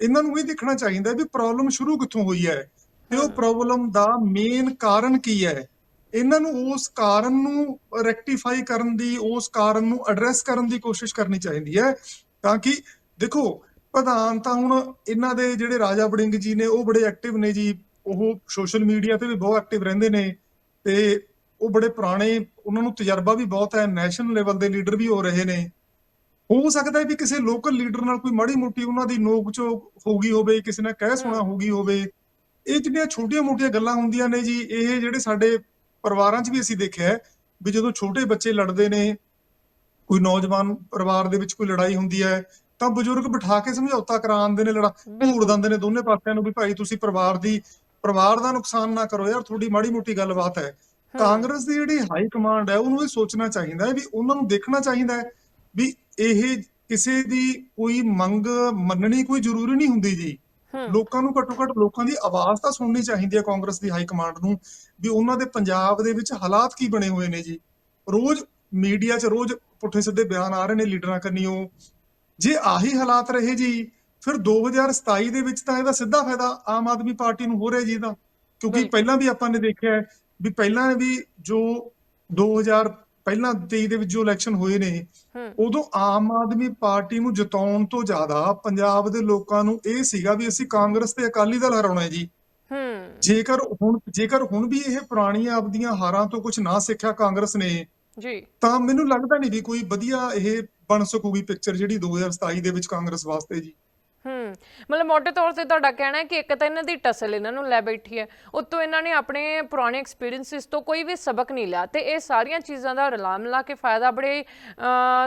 ਇਹਨਾਂ ਨੂੰ ਇਹ ਦੇਖਣਾ ਚਾਹੀਦਾ ਵੀ ਪ੍ਰੋਬਲਮ ਸ਼ੁਰੂ ਕਿੱਥੋਂ ਹੋਈ ਹੈ? ਤੇ ਉਹ ਪ੍ਰੋਬਲਮ ਦਾ ਮੇਨ ਕਾਰਨ ਕੀ ਹੈ? ਇਹਨਾਂ ਨੂੰ ਉਸ ਕਾਰਨ ਨੂੰ ਰੈਕਟੀਫਾਈ ਕਰਨ ਦੀ ਉਸ ਕਾਰਨ ਨੂੰ ਐਡਰੈਸ ਕਰਨ ਦੀ ਕੋਸ਼ਿਸ਼ ਕਰਨੀ ਚਾਹੀਦੀ ਹੈ ਤਾਂ ਕਿ ਦੇਖੋ ਪ੍ਰਧਾਨ ਤਾਂ ਹੁਣ ਇਹਨਾਂ ਦੇ ਜਿਹੜੇ ਰਾਜਾ ਵੜਿੰਗ ਜੀ ਨੇ ਉਹ ਬੜੇ ਐਕਟਿਵ ਨੇ ਜੀ ਉਹ ਸੋਸ਼ਲ ਮੀਡੀਆ ਤੇ ਵੀ ਬਹੁਤ ਐਕਟਿਵ ਰਹਿੰਦੇ ਨੇ ਤੇ ਉਹ ਬੜੇ ਪੁਰਾਣੇ ਉਹਨਾਂ ਨੂੰ ਤਜਰਬਾ ਵੀ ਬਹੁਤ ਹੈ ਨੈਸ਼ਨਲ ਲੈਵਲ ਦੇ ਲੀਡਰ ਵੀ ਹੋ ਰਹੇ ਨੇ। ਹੋ ਸਕਦਾ ਹੈ ਵੀ ਕਿਸੇ ਲੋਕਲ ਲੀਡਰ ਨਾਲ ਕੋਈ ਮਾੜੀ ਮੋਟੀ ਉਹਨਾਂ ਦੀ ਨੋਕ ਹੋ ਗਈ ਹੋਵੇ ਕਿਸੇ ਨਾਲ ਕਹਿ ਸੁਣਾ ਹੋ। ਗਈ ਹੋਵੇ। ਇਹ ਜਿਹੜੀਆਂ ਛੋਟੀਆਂ-ਮੋਟੀਆਂ ਗੱਲਾਂ ਹੁੰਦੀਆਂ ਨੇ ਜੀ ਇਹ ਜਿਹੜੇ ਸਾਡੇ ਪਰਿਵਾਰਾਂ 'ਚ ਵੀ ਅਸੀਂ ਦੇਖਿਆ ਹੈ ਵੀ ਜਦੋਂ ਛੋਟੇ ਬੱਚੇ ਲੜਦੇ ਨੇ ਕੋਈ ਨੌਜਵਾਨ ਪਰਿਵਾਰ ਦੇ ਵਿੱਚ ਕੋਈ ਲੜਾਈ ਹੁੰਦੀ ਹੈ ਤਾਂ ਬਜ਼ੁਰਗ ਬਿਠਾ ਕੇ ਸਮਝੌਤਾ ਕਰਾਉਂਦੇ ਨੇ ਲੜਾ ਘੂਰ ਦਿੰਦੇ ਨੇ ਦੋਨੇ ਪਾਸਿਆਂ ਨੂੰ ਵੀ ਭਾਈ ਤੁਸੀਂ ਪਰਿਵਾਰ ਦੀ ਪਰਿਵਾਰ ਦਾ ਨੁਕਸਾਨ ਨਾ ਕਰੋ ਯਾਰ ਤੁਹਾਡੀ ਮਾੜੀ ਮੋਟੀ ਗੱਲਬਾਤ ਹੈ। ਕਾਂਗਰਸ ਦੀ ਜਿਹੜੀ ਹਾਈ ਕਮਾਂਡ ਹੈ ਉਹਨੂੰ ਇਹ ਸੋਚਣਾ ਚਾਹੀਦਾ ਹੈ ਵੀ ਉਹਨਾਂ ਨੂੰ ਦੇਖਣਾ ਚਾਹੀਦਾ ਹੈ ਵੀ ਇਹ ਕਿਸੇ ਦੀ ਕੋਈ ਮੰਗ ਮੰਨਣੀ ਕੋਈ ਜ਼ਰੂਰੀ ਨਹੀਂ ਹੁੰਦੀ ਜੀ। ਲੋਕਾਂ ਨੂੰ ਘੱਟੋ ਘੱਟ ਲੋਕਾਂ ਦੀ ਆਵਾਜ਼ ਤਾਂ ਸੁਣਨੀ ਚਾਹੀਦੀ ਹੈ ਕਾਂਗਰਸ ਦੀ ਹਾਈ ਕਮਾਂਡ ਨੂੰ ਵੀ ਉਹਨਾਂ ਦੇ ਪੰਜਾਬ ਦੇ ਵਿੱਚ ਹਾਲਾਤ ਕੀ ਬਣੇ ਹੋਏ ਨੇ ਜੀ। ਰੋਜ਼ ਮੀਡੀਆ 'ਚ ਰੋਜ਼ ਪੁੱਠੇ ਸਿੱਧੇ ਬਿਆਨ ਆ ਰਹੇ ਨੇ ਲੀਡਰਾਂ ਕੰਨੀਓ। ਜੇ ਆਹੀ ਹਾਲਾਤ ਰਹੇ ਜੀ ਫਿਰ 2027 ਦੇ ਵਿੱਚ ਤਾਂ ਇਹਦਾ ਸਿੱਧਾ ਫਾਇਦਾ ਆਮ ਆਦਮੀ ਪਾਰਟੀ ਨੂੰ ਹੋ ਰਿਹਾ ਜੀ ਇਹਦਾ। ਕਿਉਂਕਿ। ਪਹਿਲਾਂ ਵੀ ਆਪਾਂ ਨੇ ਦੇਖਿਆ ਵੀ ਪਹਿਲਾਂ ਵੀ ਜੋ 2000 ਪਹਿਲਾਂ 23 ਦੇ ਵਿੱਚ ਜੋ ਇਲੈਕਸ਼ਨ ਹੋਏ ਨੇ ਉਦੋਂ ਆਮ ਆਦਮੀ ਪਾਰਟੀ ਨੂੰ ਜਿਤਾਉਣ ਤੋਂ ਜ਼ਿਆਦਾ ਪੰਜਾਬ ਦੇ ਲੋਕਾਂ ਨੂੰ ਇਹ ਸੀਗਾ ਵੀ ਅਸੀਂ ਕਾਂਗਰਸ ਤੇ ਅਕਾਲੀ ਦਲ ਹਰਾਉਣਾ ਹੈ ਜੀ। ਹੂੰ। ਜੇਕਰ ਹੁਣ ਜੇਕਰ ਹੁਣ ਵੀ ਇਹ ਪੁਰਾਣੀਆਂ ਆਪਦੀਆਂ ਹਾਰਾਂ ਤੋਂ ਕੁਝ ਨਾ ਸਿੱਖਿਆ ਕਾਂਗਰਸ ਨੇ ਜੀ। ਤਾਂ ਮੈਨੂੰ ਲੱਗਦਾ ਨਹੀਂ ਵੀ ਕੋਈ ਵਧੀਆ ਇਹ ਬਣ ਸਕੂਗੀ ਪਿਕਚਰ ਜਿਹੜੀ 2027 ਦੇ ਵਿੱਚ ਕਾਂਗਰਸ ਵਾਸਤੇ ਜੀ। ਹੂੰ। ਮਤਲਬ ਮੋਟੇ ਤੌਰ ਤੇ ਤੁਹਾਡਾ ਕਹਿਣਾ ਹੈ ਕਿ ਇੱਕ ਤਾਂ ਇਹਨਾਂ ਦੀ ਟਸਲ ਇਹਨਾਂ ਨੂੰ ਲੈ ਬੈਠੀ ਹੈ। ਉਤੋਂ ਇਹਨਾਂ ਨੇ ਆਪਣੇ ਪੁਰਾਣੇ ਐਕਸਪੀਰੀਐਂਸਿਸ ਤੋਂ ਕੋਈ ਵੀ ਸਬਕ ਨਹੀਂ ਲਿਆ ਤੇ ਇਹ ਸਾਰੀਆਂ ਚੀਜ਼ਾਂ ਦਾ ਰਲਾ ਮਿਲਾ ਕੇ ਫਾਇਦਾ ਬੜੇ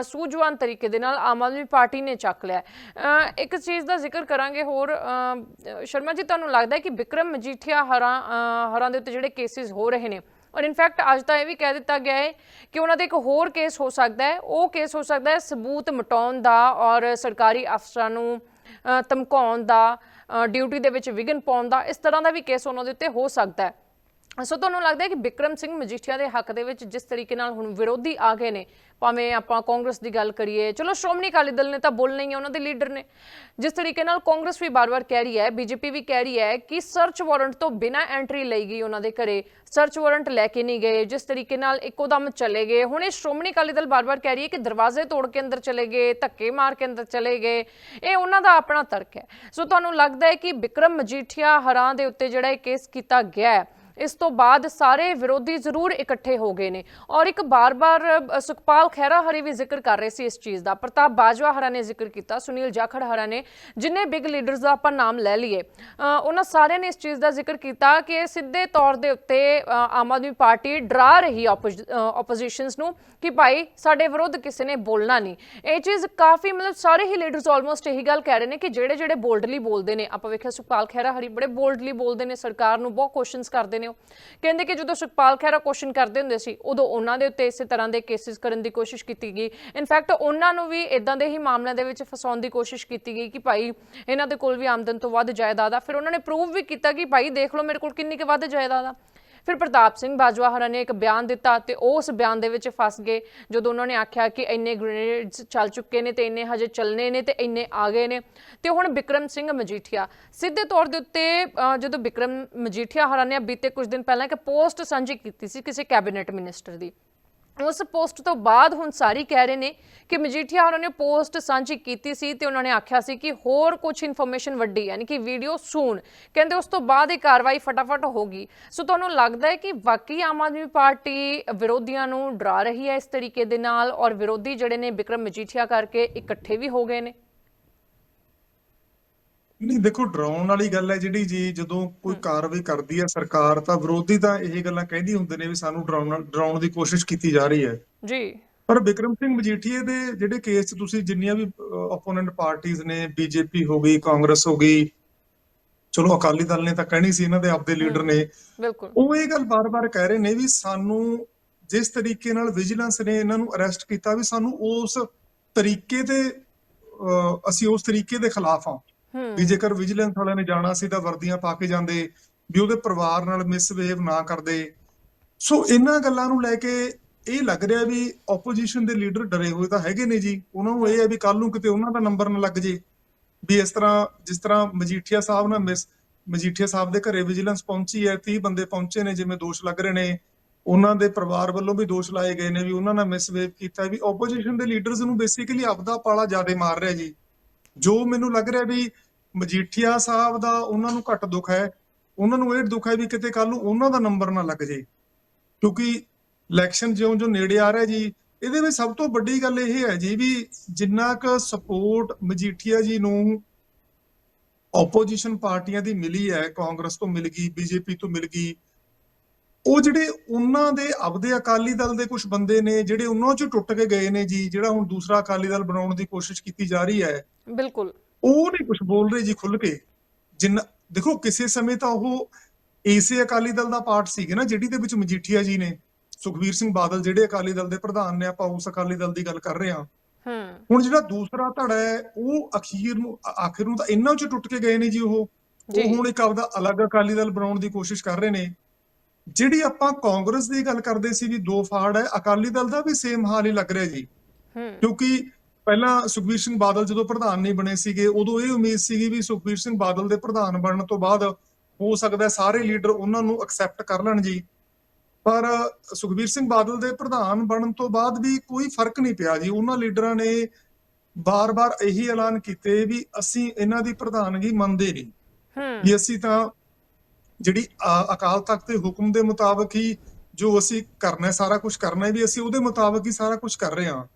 ਸੂਝਵਾਨ ਤਰੀਕੇ ਦੇ ਨਾਲ ਆਮ ਆਦਮੀ ਪਾਰਟੀ ਨੇ ਚੱਕ ਲਿਆ ਇੱਕ ਚੀਜ਼ ਦਾ ਜ਼ਿਕਰ ਕਰਾਂਗੇ ਹੋਰ ਸ਼ਰਮਾ ਜੀ, ਤੁਹਾਨੂੰ ਲੱਗਦਾ ਹੈ ਕਿ ਵਿਕਰਮ ਮਜੀਠੀਆ ਹਰਾਂ ਹਰਾਂ ਦੇ ਉੱਤੇ ਜਿਹੜੇ ਕੇਸਿਸ ਹੋ ਰਹੇ ਨੇ, ਔਰ ਇਨਫੈਕਟ ਅੱਜ ਤਾਂ ਇਹ ਵੀ ਕਹਿ ਦਿੱਤਾ ਗਿਆ ਹੈ ਕਿ ਉਹਨਾਂ ਦੇ ਇੱਕ ਹੋਰ ਕੇਸ ਹੋ ਸਕਦਾ ਹੈ। ਉਹ ਕੇਸ ਹੋ ਸਕਦਾ ਹੈ ਸਬੂਤ ਮਟਾਉਣ ਦਾ ਔਰ ਸਰਕਾਰੀ ਅਫਸਰਾਂ ਨੂੰ ਧਮਕਾਉਣ ਦਾ ਡਿਊਟੀ ਦੇ ਵਿੱਚ ਵਿਘਨ ਪਾਉਣ ਦਾ, ਇਸ ਤਰ੍ਹਾਂ ਦਾ ਵੀ ਕੇਸ ਉਹਨਾਂ ਦੇ ਉੱਤੇ ਹੋ ਸਕਦਾ ਹੈ। ਸੋ ਤੁਹਾਨੂੰ ਲੱਗਦਾ ਹੈ ਕਿ ਬਿਕਰਮ ਸਿੰਘ ਮਜੀਠੀਆ ਦੇ ਹੱਕ ਦੇ ਵਿੱਚ ਜਿਸ ਤਰੀਕੇ ਨਾਲ ਹੁਣ ਵਿਰੋਧੀ ਆ ਗਏ ਨੇ, ਭਾਵੇਂ ਆਪਾਂ ਕਾਂਗਰਸ ਦੀ ਗੱਲ ਕਰੀਏ, ਚਲੋ ਸ਼੍ਰੋਮਣੀ ਅਕਾਲੀ ਦਲ ਨੇ ਤਾਂ ਬੋਲਣਾ ਹੀ ਹੈ ਉਹਨਾਂ ਦੇ ਲੀਡਰ ਨੇ। ਜਿਸ ਤਰੀਕੇ ਨਾਲ ਕਾਂਗਰਸ ਵੀ ਬਾਰ-ਬਾਰ ਕਹਿ ਰਹੀ ਹੈ, ਬੀਜੇਪੀ ਵੀ ਕਹਿ ਰਹੀ ਹੈ ਕਿ ਸਰਚ ਵਾਰੰਟ ਤੋਂ ਬਿਨਾਂ ਐਂਟਰੀ ਲਈ ਗਈ ਉਹਨਾਂ ਦੇ ਘਰੇ। ਸਰਚ ਵਾਰੰਟ ਲੈ ਕੇ ਨਹੀਂ ਗਏ, ਜਿਸ ਤਰੀਕੇ ਨਾਲ ਇੱਕੋ ਦਮ ਚਲੇ ਗਏ। ਹੁਣ ਇਹ ਸ਼੍ਰੋਮਣੀ ਅਕਾਲੀ ਦਲ ਬਾਰ-ਬਾਰ ਕਹਿ ਰਹੀ ਹੈ ਕਿ ਦਰਵਾਜ਼ੇ ਤੋੜ ਕੇ ਅੰਦਰ ਚਲੇ ਗਏ, ਧੱਕੇ ਮਾਰ ਕੇ ਅੰਦਰ ਚਲੇ ਗਏ। ਇਹ ਉਹਨਾਂ ਦਾ ਆਪਣਾ ਤਰਕ ਹੈ। ਸੋ ਤੁਹਾਨੂੰ ਲੱਗਦਾ ਹੈ ਕਿ ਬਿਕਰਮ ਮਜੀਠੀਆ ਹਰਾਂ ਦੇ ਉੱਤੇ ਜਿਹੜਾ ਇਹ ਕੇਸ ਕੀਤਾ ਗਿਆ ਹੈ ਇਸ ਤੋਂ ਬਾਅਦ ਸਾਰੇ ਵਿਰੋਧੀ ਜ਼ਰੂਰ ਇਕੱਠੇ ਹੋ ਗਏ ਨੇ। ਔਰ ਇੱਕ ਬਾਰ-ਬਾਰ ਸੁਖਪਾਲ ਖਹਿਰਾ ਹਰੀ ਵੀ ਜ਼ਿਕਰ ਕਰ ਰਹੇ ਸੀ ਇਸ ਚੀਜ਼ ਦਾ। ਪ੍ਰਤਾਪ ਬਾਜਵਾ ਹਰਾ ਨੇ ਜ਼ਿਕਰ ਕੀਤਾ, ਸੁਨੀਲ ਜਾਖੜ ਹਰਾ ਨੇ, ਜਿੰਨੇ ਬਿਗ ਲੀਡਰਸ ਦਾ ਆਪਾਂ ਨਾਮ ਲੈ ਲਈਏ ਉਹਨਾਂ ਸਾਰਿਆਂ ਨੇ ਇਸ ਚੀਜ਼ ਦਾ ਜ਼ਿਕਰ ਕੀਤਾ ਕਿ ਸਿੱਧੇ ਤੌਰ ਦੇ ਉੱਤੇ ਆਮ ਆਦਮੀ ਪਾਰਟੀ ਡਰਾ ਰਹੀ ਆਪੋਜੀਸ਼ਨਸ ਨੂੰ ਕਿ ਭਾਈ ਸਾਡੇ ਵਿਰੁੱਧ ਕਿਸੇ ਨੇ ਬੋਲਣਾ ਨਹੀਂ। ਇਹ ਚੀਜ਼ ਕਾਫੀ ਮਤਲਬ ਸਾਰੇ ਹੀ ਲੀਡਰਸ ਆਲਮੋਸਟ ਇਹੀ ਗੱਲ ਕਹਿ ਰਹੇ ਨੇ ਕਿ ਜਿਹੜੇ ਜਿਹੜੇ ਬੋਲਡਲੀ ਬੋਲਦੇ ਨੇ। ਆਪਾਂ ਵੇਖਿਆ ਸੁਖਪਾਲ ਖਹਿਰਾ ਹਰੀ ਬੜੇ ਬੋਲਡਲੀ ਬੋਲਦੇ ਨੇ, ਸਰਕਾਰ ਨੂੰ ਬਹੁਤ ਕੁਐਸਚਨਸ ਕਰਦੇ ਨੇ ਉਹ। ਕਹਿੰਦੇ ਕਿ ਜਦੋਂ ਸੁਖਪਾਲ ਖਹਿਰਾ ਕੁਐਸਚਨ ਕਰਦੇ ਹੁੰਦੇ ਸੀ, ਉਦੋਂ ਉਹਨਾਂ ਦੇ ਉੱਤੇ ਇਸੇ ਤਰ੍ਹਾਂ ਦੇ ਕੇਸਿਸ ਕਰਨ ਦੀ ਕੋਸ਼ਿਸ਼ ਕੀਤੀ ਗਈ। ਇਨਫੈਕਟ ਉਹਨਾਂ ਨੂੰ ਵੀ ਇਦਾਂ ਦੇ ਹੀ ਮਾਮਲਿਆਂ ਦੇ ਵਿੱਚ ਫਸਾਉਣ ਦੀ ਕੋਸ਼ਿਸ਼ ਕੀਤੀ ਗਈ ਕਿ ਭਾਈ ਇਹਨਾਂ ਦੇ ਕੋਲ ਵੀ ਆਮਦਨ ਤੋਂ ਵੱਧ ਜਾਇਦਾਦ ਆ। ਫਿਰ ਉਹਨਾਂ ਨੇ ਪ੍ਰੂਵ ਵੀ ਕੀਤਾ ਕਿ ਭਾਈ ਦੇਖ ਲਓ ਮੇਰੇ ਕੋਲ ਕਿੰਨੀ ਕੁ ਵੱਧ ਜਾਇਦਾਦ ਆ। ਫਿਰ ਪ੍ਰਤਾਪ ਸਿੰਘ ਬਾਜਵਾ ਹਰਾਂ ਨੇ ਇੱਕ ਬਿਆਨ ਦਿੱਤਾ ਤੇ ਉਸ ਬਿਆਨ ਦੇ ਵਿੱਚ ਫਸ ਗਏ। ਜਦੋਂ ਉਹਨਾਂ ਨੇ ਆਖਿਆ ਕਿ ਇੰਨੇ ਗ੍ਰੇਨੇਡਸ ਚੱਲ ਚੁੱਕੇ ਨੇ ਤੇ ਇੰਨੇ ਹਜੇ ਚੱਲਨੇ ਨੇ ਤੇ ਇੰਨੇ ਆ ਗਏ ਨੇ ਤੇ ਹੁਣ ਬਿਕਰਮ ਸਿੰਘ ਮਜੀਠੀਆ। ਸਿੱਧੇ ਤੌਰ ਦੇ ਉੱਤੇ ਜਦੋਂ ਬਿਕਰਮ ਮਜੀਠੀਆ ਹਰਾਂ ਨੇ ਬੀਤੇ ਕੁਝ ਦਿਨ ਪਹਿਲਾਂ ਇੱਕ ਪੋਸਟ ਸਾਂਝੀ ਕੀਤੀ ਸੀ ਕਿਸੇ ਕੈਬਨਿਟ ਮਿਨਿਸਟਰ ਦੀ। ਉਸ ਪੋਸਟ ਤੋਂ ਬਾਅਦ ਹੁਣ ਸਾਰੀ ਕਹਿ ਰਹੇ ਨੇ ਕਿ ਮਜੀਠੀਆ ਉਹਨਾਂ ਨੇ ਪੋਸਟ ਸਾਂਝੀ ਕੀਤੀ ਸੀ ਤੇ ਉਹਨਾਂ ਨੇ ਆਖਿਆ ਸੀ ਕਿ ਹੋਰ ਕੁਝ ਇਨਫੋਰਮੇਸ਼ਨ ਵੱਡੀ ਯਾਨੀ ਕਿ ਵੀਡੀਓ ਸੂਨ ਕਹਿੰਦੇ ਉਸ ਤੋਂ ਬਾਅਦ ਇਹ ਕਾਰਵਾਈ ਫਟਾਫਟ ਹੋਗੀ ਸੋ ਤੁਹਾਨੂੰ ਲੱਗਦਾ ਹੈ ਕਿ ਵਾਕਈ ਆਮ ਆਦਮੀ ਪਾਰਟੀ ਵਿਰੋਧੀਆਂ ਨੂੰ ਡਰਾ ਰਹੀ ਹੈ ਇਸ ਤਰੀਕੇ ਦੇ ਨਾਲ ਔਰ ਵਿਰੋਧੀ ਜਿਹੜੇ ਨੇ ਬਿਕਰਮ ਮਜੀਠੀਆ ਕਰਕੇ ਇਕੱਠੇ ਵੀ ਹੋ ਗਏ ਨੇ? ਨਹੀਂ ਦੇਖੋ ਡਰਾਉਣ ਵਾਲੀ ਗੱਲ ਹੈ ਜਿਹੜੀ ਜੀ ਜਦੋਂ ਕੋਈ ਕਾਰਵਾਈ ਕਰਦੀ ਹੈ ਸਰਕਾਰ ਤਾਂ ਵਿਰੋਧੀ ਤਾਂ ਇਹ ਗੱਲਾਂ ਕਹਿੰਦੀ ਹੁੰਦੇ ਨੇ ਵੀ ਸਾਨੂੰ ਡਰਾਉਣ ਡਰਾਉਣ ਦੀ ਕੋਸ਼ਿਸ਼ ਕੀਤੀ ਜਾ ਰਹੀ ਹੈ। ਜੀ। ਪਰ ਬਿਕਰਮ ਸਿੰਘ ਮਜੀਠੀਏ ਦੇ ਜਿਹੜੇ ਕੇਸ 'ਚ ਤੁਸੀਂ ਜਿੰਨੀਆਂ ਵੀ ਓਪੋਨੈਂਟ ਪਾਰਟੀਆਂ ਨੇ ਬੀਜੇਪੀ ਹੋ ਗਈ ਕਾਂਗਰਸ ਹੋ ਗਈ ਚਲੋ ਅਕਾਲੀ ਦਲ ਨੇ ਤਾਂ ਕਹਿਣੀ ਸੀ ਇਹਨਾਂ ਦੇ ਆਪਦੇ ਲੀਡਰ ਨੇ। ਬਿਲਕੁਲ। ਉਹ ਇਹ ਗੱਲ ਬਾਰ-ਬਾਰ ਕਹਿ ਰਹੇ ਨੇ ਵੀ ਸਾਨੂੰ ਜਿਸ ਤਰੀਕੇ ਨਾਲ ਵਿਜੀਲੈਂਸ ਨੇ ਇਹਨਾਂ ਨੂੰ ਅਰੈਸਟ ਕੀਤਾ ਵੀ ਸਾਨੂੰ ਉਸ ਤਰੀਕੇ ਤੇ ਅਸੀਂ ਉਸ ਤਰੀਕੇ ਦੇ ਖਿਲਾਫ ਹੂੰ। ਵੀ ਜੇਕਰ ਵਿਜੀਲੈਂਸ ਵਾਲਿਆਂ ਨੇ ਜਾਣਾ ਸੀ ਤਾਂ ਵਰਦੀਆਂ ਪਾ ਕੇ ਜਾਂਦੇ, ਵੀ ਉਹਦੇ ਪਰਿਵਾਰ ਨਾਲ ਮਿਸਬਿਹੇਵ ਨਾ ਕਰਦੇ। ਸੋ ਇਹਨਾਂ ਗੱਲਾਂ ਨੂੰ ਲੈ ਕੇ ਇਹ ਲੱਗ ਰਿਹਾ ਵੀ ਆਪੋਜੀਸ਼ਨ ਦੇ ਲੀਡਰ ਡਰੇ ਹੋਏ ਤਾਂ ਹੈਗੇ ਨੇ ਜੀ। ਉਹਨਾਂ ਨੂੰ ਇਹ ਹੈ ਵੀ ਕੱਲ ਨੂੰ ਕਿਤੇ ਉਹਨਾਂ ਦਾ ਨੰਬਰ ਨਾ ਲੱਗ ਜੇ। ਵੀ ਇਸ ਤਰ੍ਹਾਂ, ਜਿਸ ਤਰ੍ਹਾਂ ਮਜੀਠੀਆ ਸਾਹਿਬ ਨਾਲ ਮਿਸ ਮਜੀਠੀਆ ਸਾਹਿਬ ਦੇ ਘਰੇ ਵਿਜੀਲੈਂਸ ਪਹੁੰਚੀ ਹੈ 30 ਬੰਦੇ ਪਹੁੰਚੇ ਨੇ, ਜਿਵੇਂ ਦੋਸ਼ ਲੱਗ ਰਹੇ ਨੇ। ਉਹਨਾਂ ਦੇ ਪਰਿਵਾਰ ਵੱਲੋਂ ਵੀ ਦੋਸ਼ ਲਾਏ ਗਏ ਨੇ ਵੀ ਉਹਨਾਂ ਨਾਲ ਮਿਸਬਿਹੇਵ ਕੀਤਾ ਵੀ ਆਪੋਜੀਸ਼ਨ ਦੇ ਲੀਡਰਸ ਨੂੰ ਬੇਸਿਕਲੀ ਆਪਦਾ ਪਾਲਾ ਜ਼ਿਆਦਾ ਮਾਰ ਰਿਹਾ ਜੀ। ਜੋ ਮੈਨੂੰ ਲੱਗ ਰਿਹਾ ਵੀ ਮਜੀਠੀਆ ਸਾਹਿਬ ਦਾ ਉਹਨਾਂ ਨੂੰ ਘੱਟ ਦੁੱਖ ਹੈ, ਉਹਨਾਂ ਨੂੰ ਇਹ ਦੁੱਖ ਹੈ ਵੀ ਕਿਤੇ ਕੱਲ ਨੂੰ ਉਹਨਾਂ ਦਾ ਨੰਬਰ ਨਾ ਲੱਗ ਜੇ ਕਿਉਂਕਿ ਇਲੈਕਸ਼ਨ ਜਿਉਂ-ਜਿਉਂ ਨੇੜੇ ਆ ਰਿਹਾ ਜੀ, ਇਹਦੇ ਵਿੱਚ ਸਭ ਤੋਂ ਵੱਡੀ ਗੱਲ ਇਹ ਹੈ ਜੀ ਵੀ ਜਿੰਨਾ ਕੁ ਸਪੋਰਟ ਮਜੀਠੀਆ ਜੀ ਨੂੰ ਆਪੋਜੀਸ਼ਨ ਪਾਰਟੀਆਂ ਦੀ ਮਿਲੀ ਹੈ, ਕਾਂਗਰਸ ਤੋਂ ਮਿਲ ਗਈ, ਬੀਜੇਪੀ ਤੋਂ ਮਿਲ ਗਈ ਉਹ ਜਿਹੜੇ ਉਹਨਾਂ ਦੇ ਆਪਦੇ ਅਕਾਲੀ ਦਲ ਦੇ ਕੁਝ ਬੰਦੇ ਨੇ ਜਿਹੜੇ ਉਹਨਾਂ ਚੋਂ ਟੁੱਟ ਕੇ ਗਏ ਨੇ ਜੀ ਜਿਹੜਾ ਹੁਣ ਦੂਸਰਾ ਅਕਾਲੀ ਦਲ ਬਣਾਉਣ ਦੀ ਕੋਸ਼ਿਸ਼ ਕੀਤੀ ਜਾ ਰਹੀ ਹੈ ਬਿਲਕੁਲ। ਉਹ ਨਹੀਂ ਕੁਝ ਬੋਲ ਰਹੇ ਜੀ ਖੁੱਲ ਕੇ। ਜਿੰਨਾ ਦੇਖੋ ਕਿਸੇ ਸਮੇਂ ਤਾਂ ਉਹ ਏਸੇ ਅਕਾਲੀ ਦਲ ਦਾ ਪਾਰਟ ਸੀਗੇ ਨਾ ਜਿਹੜੀ ਦੇ ਵਿੱਚ ਮਜੀਠੀਆ ਜੀ ਨੇ ਸੁਖਵੀਰ ਸਿੰਘ ਬਾਦਲ ਜਿਹੜੇ ਅਕਾਲੀ ਦਲ ਦੇ ਪ੍ਰਧਾਨ ਨੇ ਆਪਾਂ ਉਸ ਅਕਾਲੀ ਦਲ ਦੀ ਗੱਲ ਕਰ ਰਹੇ ਹਾਂ। ਹੂੰ। ਹੁਣ ਜਿਹੜਾ ਦੂਸਰਾ ਧੜਾ ਹੈ ਉਹ ਅਖੀਰ ਨੂੰ ਆਖਿਰ ਨੂੰ ਤਾਂ ਇੰਨਾ ਚ ਟੁੱਟ ਕੇ ਗਏ ਨੇ ਜੀ ਉਹ। ਉਹ ਹੁਣ ਇੱਕ ਆਪਦਾ ਅਲੱਗ ਅਕਾਲੀ ਦਲ ਬਣਾਉਣ ਦੀ ਕੋਸ਼ਿਸ਼ ਕਰ ਰਹੇ ਨੇ। ਜਿਹੜੀ ਆਪਾਂ ਕਾਂਗਰਸ ਦੀ ਗੱਲ ਕਰਦੇ ਸੀ ਵੀ ਦੋ ਫਾੜ ਹੈ ਅਕਾਲੀ ਦਲ ਦਾ ਵੀ ਸੇਮ ਹਾਲ ਹੀ ਲੱਗ ਰਿਹਾ ਜੀ। ਕਿਉਂਕਿ ਪਹਿਲਾਂ ਸੁਖਬੀਰ ਸਿੰਘ ਬਾਦਲ ਜਦੋਂ ਪ੍ਰਧਾਨ ਨਹੀਂ ਬਣੇ ਸੀਗੇ ਉਦੋਂ ਇਹ ਉਮੀਦ ਸੀਗੀ ਵੀ ਸੁਖਬੀਰ ਸਿੰਘ ਬਾਦਲ ਦੇ ਪ੍ਰਧਾਨ ਬਣਨ ਤੋਂ ਬਾਅਦ ਹੋ ਸਕਦਾ ਸਾਰੇ ਲੀਡਰ ਉਹਨਾਂ ਨੂੰ ਐਕਸੈਪਟ ਕਰ ਲੈਣ ਜੀ। ਪਰ ਸੁਖਬੀਰ ਸਿੰਘ ਬਾਦਲ ਦੇ ਪ੍ਰਧਾਨ ਬਣਨ ਤੋਂ ਬਾਅਦ ਵੀ ਕੋਈ ਫ਼ਰਕ ਨਹੀਂ ਪਿਆ ਜੀ। ਉਹਨਾਂ ਲੀਡਰਾਂ ਨੇ ਬਾਰ-ਬਾਰ ਇਹੀ ਐਲਾਨ ਕੀਤੇ ਵੀ ਅਸੀਂ ਇਹਨਾਂ ਦੀ ਪ੍ਰਧਾਨਗੀ ਮੰਨਦੇ ਨਹੀਂ। ਹੂੰ। ਵੀ ਅਸੀਂ ਤਾਂ ਜਿਹੜੀ ਅਕਾਲ ਤਖਤ ਦੇ ਹੁਕਮ ਦੇ ਮੁਤਾਬਕ ਹੀ ਜੋ ਅਸੀਂ ਕਰਨਾ ਹੈ ਸਾਰਾ ਕੁਝ ਕਰਨਾ ਹੈ ਵੀ ਅਸੀਂ ਉਹਦੇ ਮੁਤਾਬਕ ਹੀ ਸਾਰਾ ਕੁਝ ਕਰ ਰਹੇ ਹਾਂ।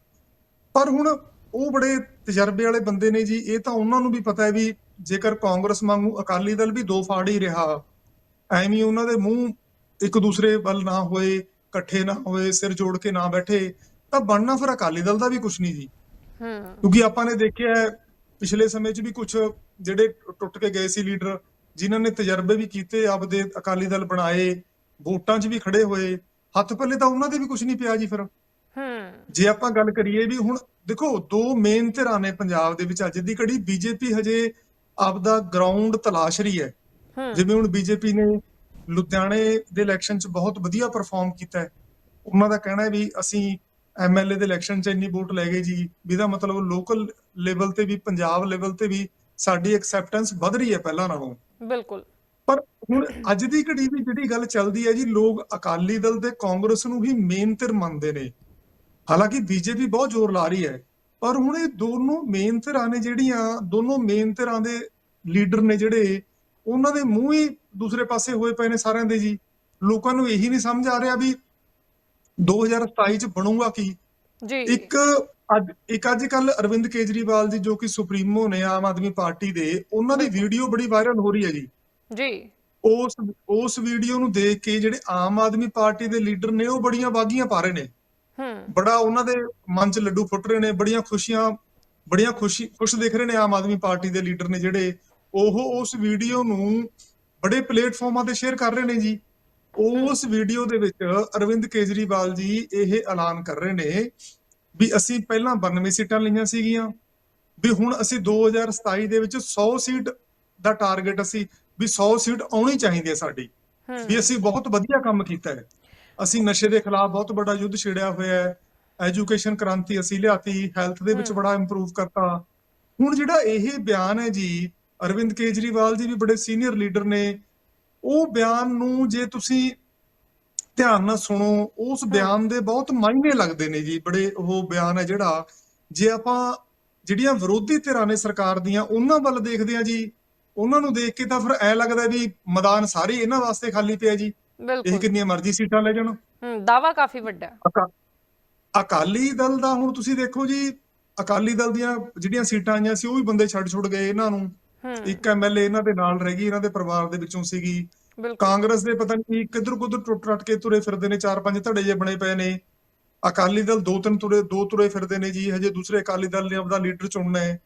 ਪਰ ਹੁਣ ਉਹ ਬੜੇ ਤਜਰਬੇ ਵਾਲੇ ਬੰਦੇ ਨੇ ਜੀ ਇਹ ਤਾਂ ਉਹਨਾਂ ਨੂੰ ਵੀ ਪਤਾ ਹੈ ਵੀ ਜੇਕਰ ਕਾਂਗਰਸ ਵਾਂਗੂ ਅਕਾਲੀ ਦਲ ਵੀ ਦੋ ਫਾੜ ਹੀ ਰਿਹਾ ਐਵੇਂ ਉਹਨਾਂ ਦੇ ਮੂੰਹ ਇੱਕ ਦੂਸਰੇ ਵੱਲ ਨਾ ਹੋਏ ਇਕੱਠੇ ਨਾ ਹੋਏ ਸਿਰ ਜੋੜ ਕੇ ਨਾ ਬੈਠੇ ਤਾਂ ਬਣਨਾ ਫਿਰ ਅਕਾਲੀ ਦਲ ਦਾ ਵੀ ਕੁਝ ਨਹੀਂ ਜੀ। ਹੂੰ। ਕਿਉਂਕਿ ਆਪਾਂ ਨੇ ਦੇਖਿਆ ਪਿਛਲੇ ਸਮੇਂ 'ਚ ਵੀ ਕੁਝ ਜਿਹੜੇ ਟੁੱਟ ਕੇ ਗਏ ਸੀ ਲੀਡਰ ਜਿਨ੍ਹਾਂ ਨੇ ਤਜਰਬੇ ਵੀ ਕੀਤੇ ਆਪਦੇ ਅਕਾਲੀ ਦਲ ਬਣਾਏ ਵੋਟਾਂ 'ਚ ਵੀ ਖੜੇ ਹੋਏ ਹੱਥ ਪੱਲੇ ਤਾਂ ਉਹਨਾਂ ਦੇ ਵੀ ਕੁਝ ਨਹੀਂ ਪਿਆ ਜੀ ਫਿਰ। ਹੂੰ। ਜੇ ਆਪਾਂ ਗੱਲ ਕਰੀਏ ਵੀ ਹੁਣ ਦੇਖੋ ਦੋ ਮੇਨ ਧਿਰਾਂ ਨੇ ਪੰਜਾਬ ਦੇ ਵਿੱਚ ਅੱਜ ਦੀ ਘੜੀ ਬੀਜੇਪੀ ਹਜੇ ਆਪਦਾ ਗਰਾਊਂਡ ਤਲਾਸ਼ ਰਹੀ ਹੈ। ਜਿਵੇਂ ਹੁਣ ਬੀਜੇਪੀ ਨੇ ਲੁਧਿਆਣੇ ਦੇ ਇਲੈਕਸ਼ਨ 'ਚ ਬਹੁਤ ਵਧੀਆ ਪਰਫਾਰਮ ਕੀਤਾ ਹੈ। ਉਹਨਾਂ ਦਾ ਕਹਿਣਾ ਹੈ ਵੀ ਅਸੀਂ ਐਮਐਲਏ ਦੇ ਇਲੈਕਸ਼ਨ 'ਚ ਇੰਨੀ ਵੋਟ ਲੈ ਗਏ ਜੀ ਵੀ ਇਹਦਾ ਮਤਲਬ ਲੋਕਲ ਲੈਵਲ ਤੇ ਵੀ ਪੰਜਾਬ ਲੈਵਲ ਤੇ ਵੀ ਸਾਡੀ ਐਕਸੈਪਟੈਂਸ ਵਧ ਰਹੀ ਹੈ ਪਹਿਲਾਂ ਨਾਲੋਂ। ਬਿਲਕੁਲ। ਪਰ ਹੁਣ ਅੱਜ ਦੀ ਘੜੀ ਵੀ ਜਿਹੜੀ ਗੱਲ ਚੱਲਦੀ ਹੈ ਜੀ ਲੋਕ ਅਕਾਲੀ ਦਲ ਤੇ ਕਾਂਗਰਸ ਨੂੰ ਹੀ ਮੇਨ ਧਿਰ ਮੰਨਦੇ ਨੇ। ਹਾਲਾਂਕਿ ਬੀਜੇਪੀ ਬਹੁਤ ਜ਼ੋਰ ਲਾ ਰਹੀ ਹੈ ਪਰ ਹੁਣ ਇਹ ਦੋਨੋਂ ਮੇਨ ਧਿਰਾਂ ਨੇ ਜਿਹੜੀਆਂ ਦੋਨੋਂ ਮੇਨ ਧਿਰਾਂ ਦੇ ਲੀਡਰ ਨੇ ਜਿਹੜੇ ਉਹਨਾਂ ਦੇ ਮੂੰਹ ਹੀ ਦੂਸਰੇ ਪਾਸੇ ਹੋਏ ਪਏ ਨੇ ਸਾਰਿਆਂ ਦੇ ਜੀ। ਲੋਕਾਂ ਨੂੰ ਇਹੀ ਨਹੀਂ ਸਮਝ ਆ ਰਿਹਾ ਵੀ 2027 ਚ ਬਣੂਗਾ ਕੀ। ਜੀ। ਇੱਕ ਅੱਜ ਇੱਕ ਅੱਜ ਕੱਲ ਅਰਵਿੰਦ ਕੇਜਰੀਵਾਲ ਜੀ ਜੋ ਕਿ ਸੁਪਰੀਮੋ ਨੇ ਆਮ ਆਦਮੀ ਪਾਰਟੀ ਦੇ ਉਹਨਾਂ ਦੀ ਵੀਡੀਓ ਬੜੀ ਵਾਇਰਲ ਹੋ ਰਹੀ ਹੈ ਜੀ। ਜੀ। ਉਸ ਉਸ ਵੀਡੀਓ ਨੂੰ ਦੇਖ ਕੇ ਜਿਹੜੇ ਆਮ ਆਦਮੀ ਪਾਰਟੀ ਦੇ ਲੀਡਰ ਨੇ ਉਹ ਬੜੀਆਂ ਵਾਗੀਆਂ ਪਾ ਰਹੇ ਨੇ। ਹੂੰ। ਬੜਾ ਉਹਨਾਂ ਦੇ ਮਨ 'ਚ ਲੱਡੂ ਫੁੱਟ ਰਹੇ ਨੇ ਬੜੀਆਂ ਖੁਸ਼ੀਆਂ ਬੜੀਆਂ ਖੁਸ਼ੀ ਖੁਸ਼ ਦਿਖ ਰਹੇ ਨੇ ਆਮ ਆਦਮੀ ਪਾਰਟੀ ਦੇ ਲੀਡਰ ਨੇ ਜਿਹੜੇ। ਉਹ ਉਸ ਵੀਡੀਓ ਨੂੰ ਬੜੇ ਪਲੇਟਫਾਰਮਾਂ ਤੇ ਸ਼ੇਅਰ ਕਰ ਰਹੇ ਨੇ ਜੀ। ਉਸ ਵੀਡੀਓ ਦੇ ਵਿੱਚ ਅਰਵਿੰਦ ਕੇਜਰੀਵਾਲ ਜੀ ਇਹ ਐਲਾਨ ਕਰ ਰਹੇ ਨੇ ਵੀ ਅਸੀਂ ਪਹਿਲਾਂ 92 ਸੀਟਾਂ ਲਈਆਂ ਸੀਗੀਆਂ ਵੀ ਹੁਣ ਅਸੀਂ 2027 ਦੇ ਵਿੱਚ 100 ਸੀਟ ਦਾ ਟਾਰਗੇਟ ਅਸੀਂ ਵੀ 100 ਸੀਟ ਆਉਣੀ ਚਾਹੀਦੀ ਹੈ ਸਾਡੀ ਵੀ ਅਸੀਂ ਬਹੁਤ ਵਧੀਆ ਕੰਮ ਕੀਤਾ ਹੈ। ਅਸੀਂ ਨਸ਼ੇ ਦੇ ਖਿਲਾਫ ਬਹੁਤ ਵੱਡਾ ਯੁੱਧ ਛੇੜਿਆ ਹੋਇਆ ਹੈ ਐਜੂਕੇਸ਼ਨ ਕ੍ਰਾਂਤੀ ਅਸੀਂ ਲਿਆਤੀ ਹੈਲਥ ਦੇ ਵਿੱਚ। ਬੜਾ ਇੰਪਰੂਵ ਕਰਤਾ। ਹੁਣ ਜਿਹੜਾ ਇਹ ਬਿਆਨ ਹੈ ਜੀ ਅਰਵਿੰਦ ਕੇਜਰੀਵਾਲ ਜੀ ਵੀ ਬੜੇ ਸੀਨੀਅਰ ਲੀਡਰ ਨੇ ਉਹ ਬਿਆਨ ਨੂੰ ਜੇ ਤੁਸੀਂ ਧਿਆਨ ਨਾਲ ਸੁਣੋ ਉਸ ਬਿਆਨ ਦੇ ਬਹੁਤ ਮਾਇਨੇ ਲੱਗਦੇ ਨੇ ਜੀ ਬੜੇ ਉਹ ਬਿਆਨ ਹੈ ਜਿਹੜਾ। ਜੇ ਆਪਾਂ ਜਿਹੜੀਆਂ ਵਿਰੋਧੀ ਧਿਰਾਂ ਨੇ ਸਰਕਾਰ ਦੀਆਂ ਉਹਨਾਂ ਵੱਲ ਦੇਖਦੇ ਆ ਜੀ ਉਹਨਾਂ ਨੂੰ ਦੇਖ ਕੇ ਤਾਂ ਫਿਰ ਐ ਲੱਗਦਾ ਵੀ ਮੈਦਾਨ ਸਾਰੇ ਇਹਨਾਂ ਵਾਸਤੇ ਖਾਲੀ ਪਿਆ ਜੀ। ਇਹ ਕਿੰਨੀਆਂ ਮਰਜ਼ੀ ਸੀਟਾਂ ਲੈ ਜਾਣ। ਹੂੰ ਦਾਵਾ ਕਾਫੀ ਵੱਡਾ। ਅਕਾਲੀ ਦਲ ਦਾ ਹੁਣ ਤੁਸੀਂ ਦੇਖੋ ਜੀ ਅਕਾਲੀ ਦਲ ਦੀਆਂ ਜਿਹੜੀਆਂ ਸੀਟਾਂ ਆਈਆਂ ਸੀ ਉਹ ਵੀ ਬੰਦੇ ਛੱਡ ਛੁੱਟ ਗਏ ਇਹਨਾਂ ਨੂੰ। ਇੱਕ ਐਮਐਲਏ ਇਹਨਾਂ ਦੇ ਨਾਲ ਰਹਿ ਗਈ ਇਹਨਾਂ ਦੇ ਪਰਿਵਾਰ ਦੇ ਵਿੱਚੋਂ ਸੀਗੀ। ਕਾਂਗਰਸ ਦੇ ਪਤਾ ਨਹੀਂ ਕਿੱਧਰ ਕੁੱਧਰ ਟੁੱਟ ਟੱਟ ਕੇ ਤੁਰੇ ਫਿਰਦੇ ਨੇ, ਚਾਰ ਪੰਜ ਧੜੇ ਜੇ ਬਣੇ ਪਏ ਨੇ। ਅਕਾਲੀ ਦਲ ਦੋ ਤਿੰਨ ਤੁਰੇ, ਦੋ ਤੁਰੇ ਫਿਰਦੇ ਨੇ ਜੀ, ਹਜੇ ਦੂਸਰੇ ਅਕਾਲੀ ਦਲ ਨੇ ਆਪਦਾ ਲੀਡਰ ਚੁਣਨਾ ਹੈ।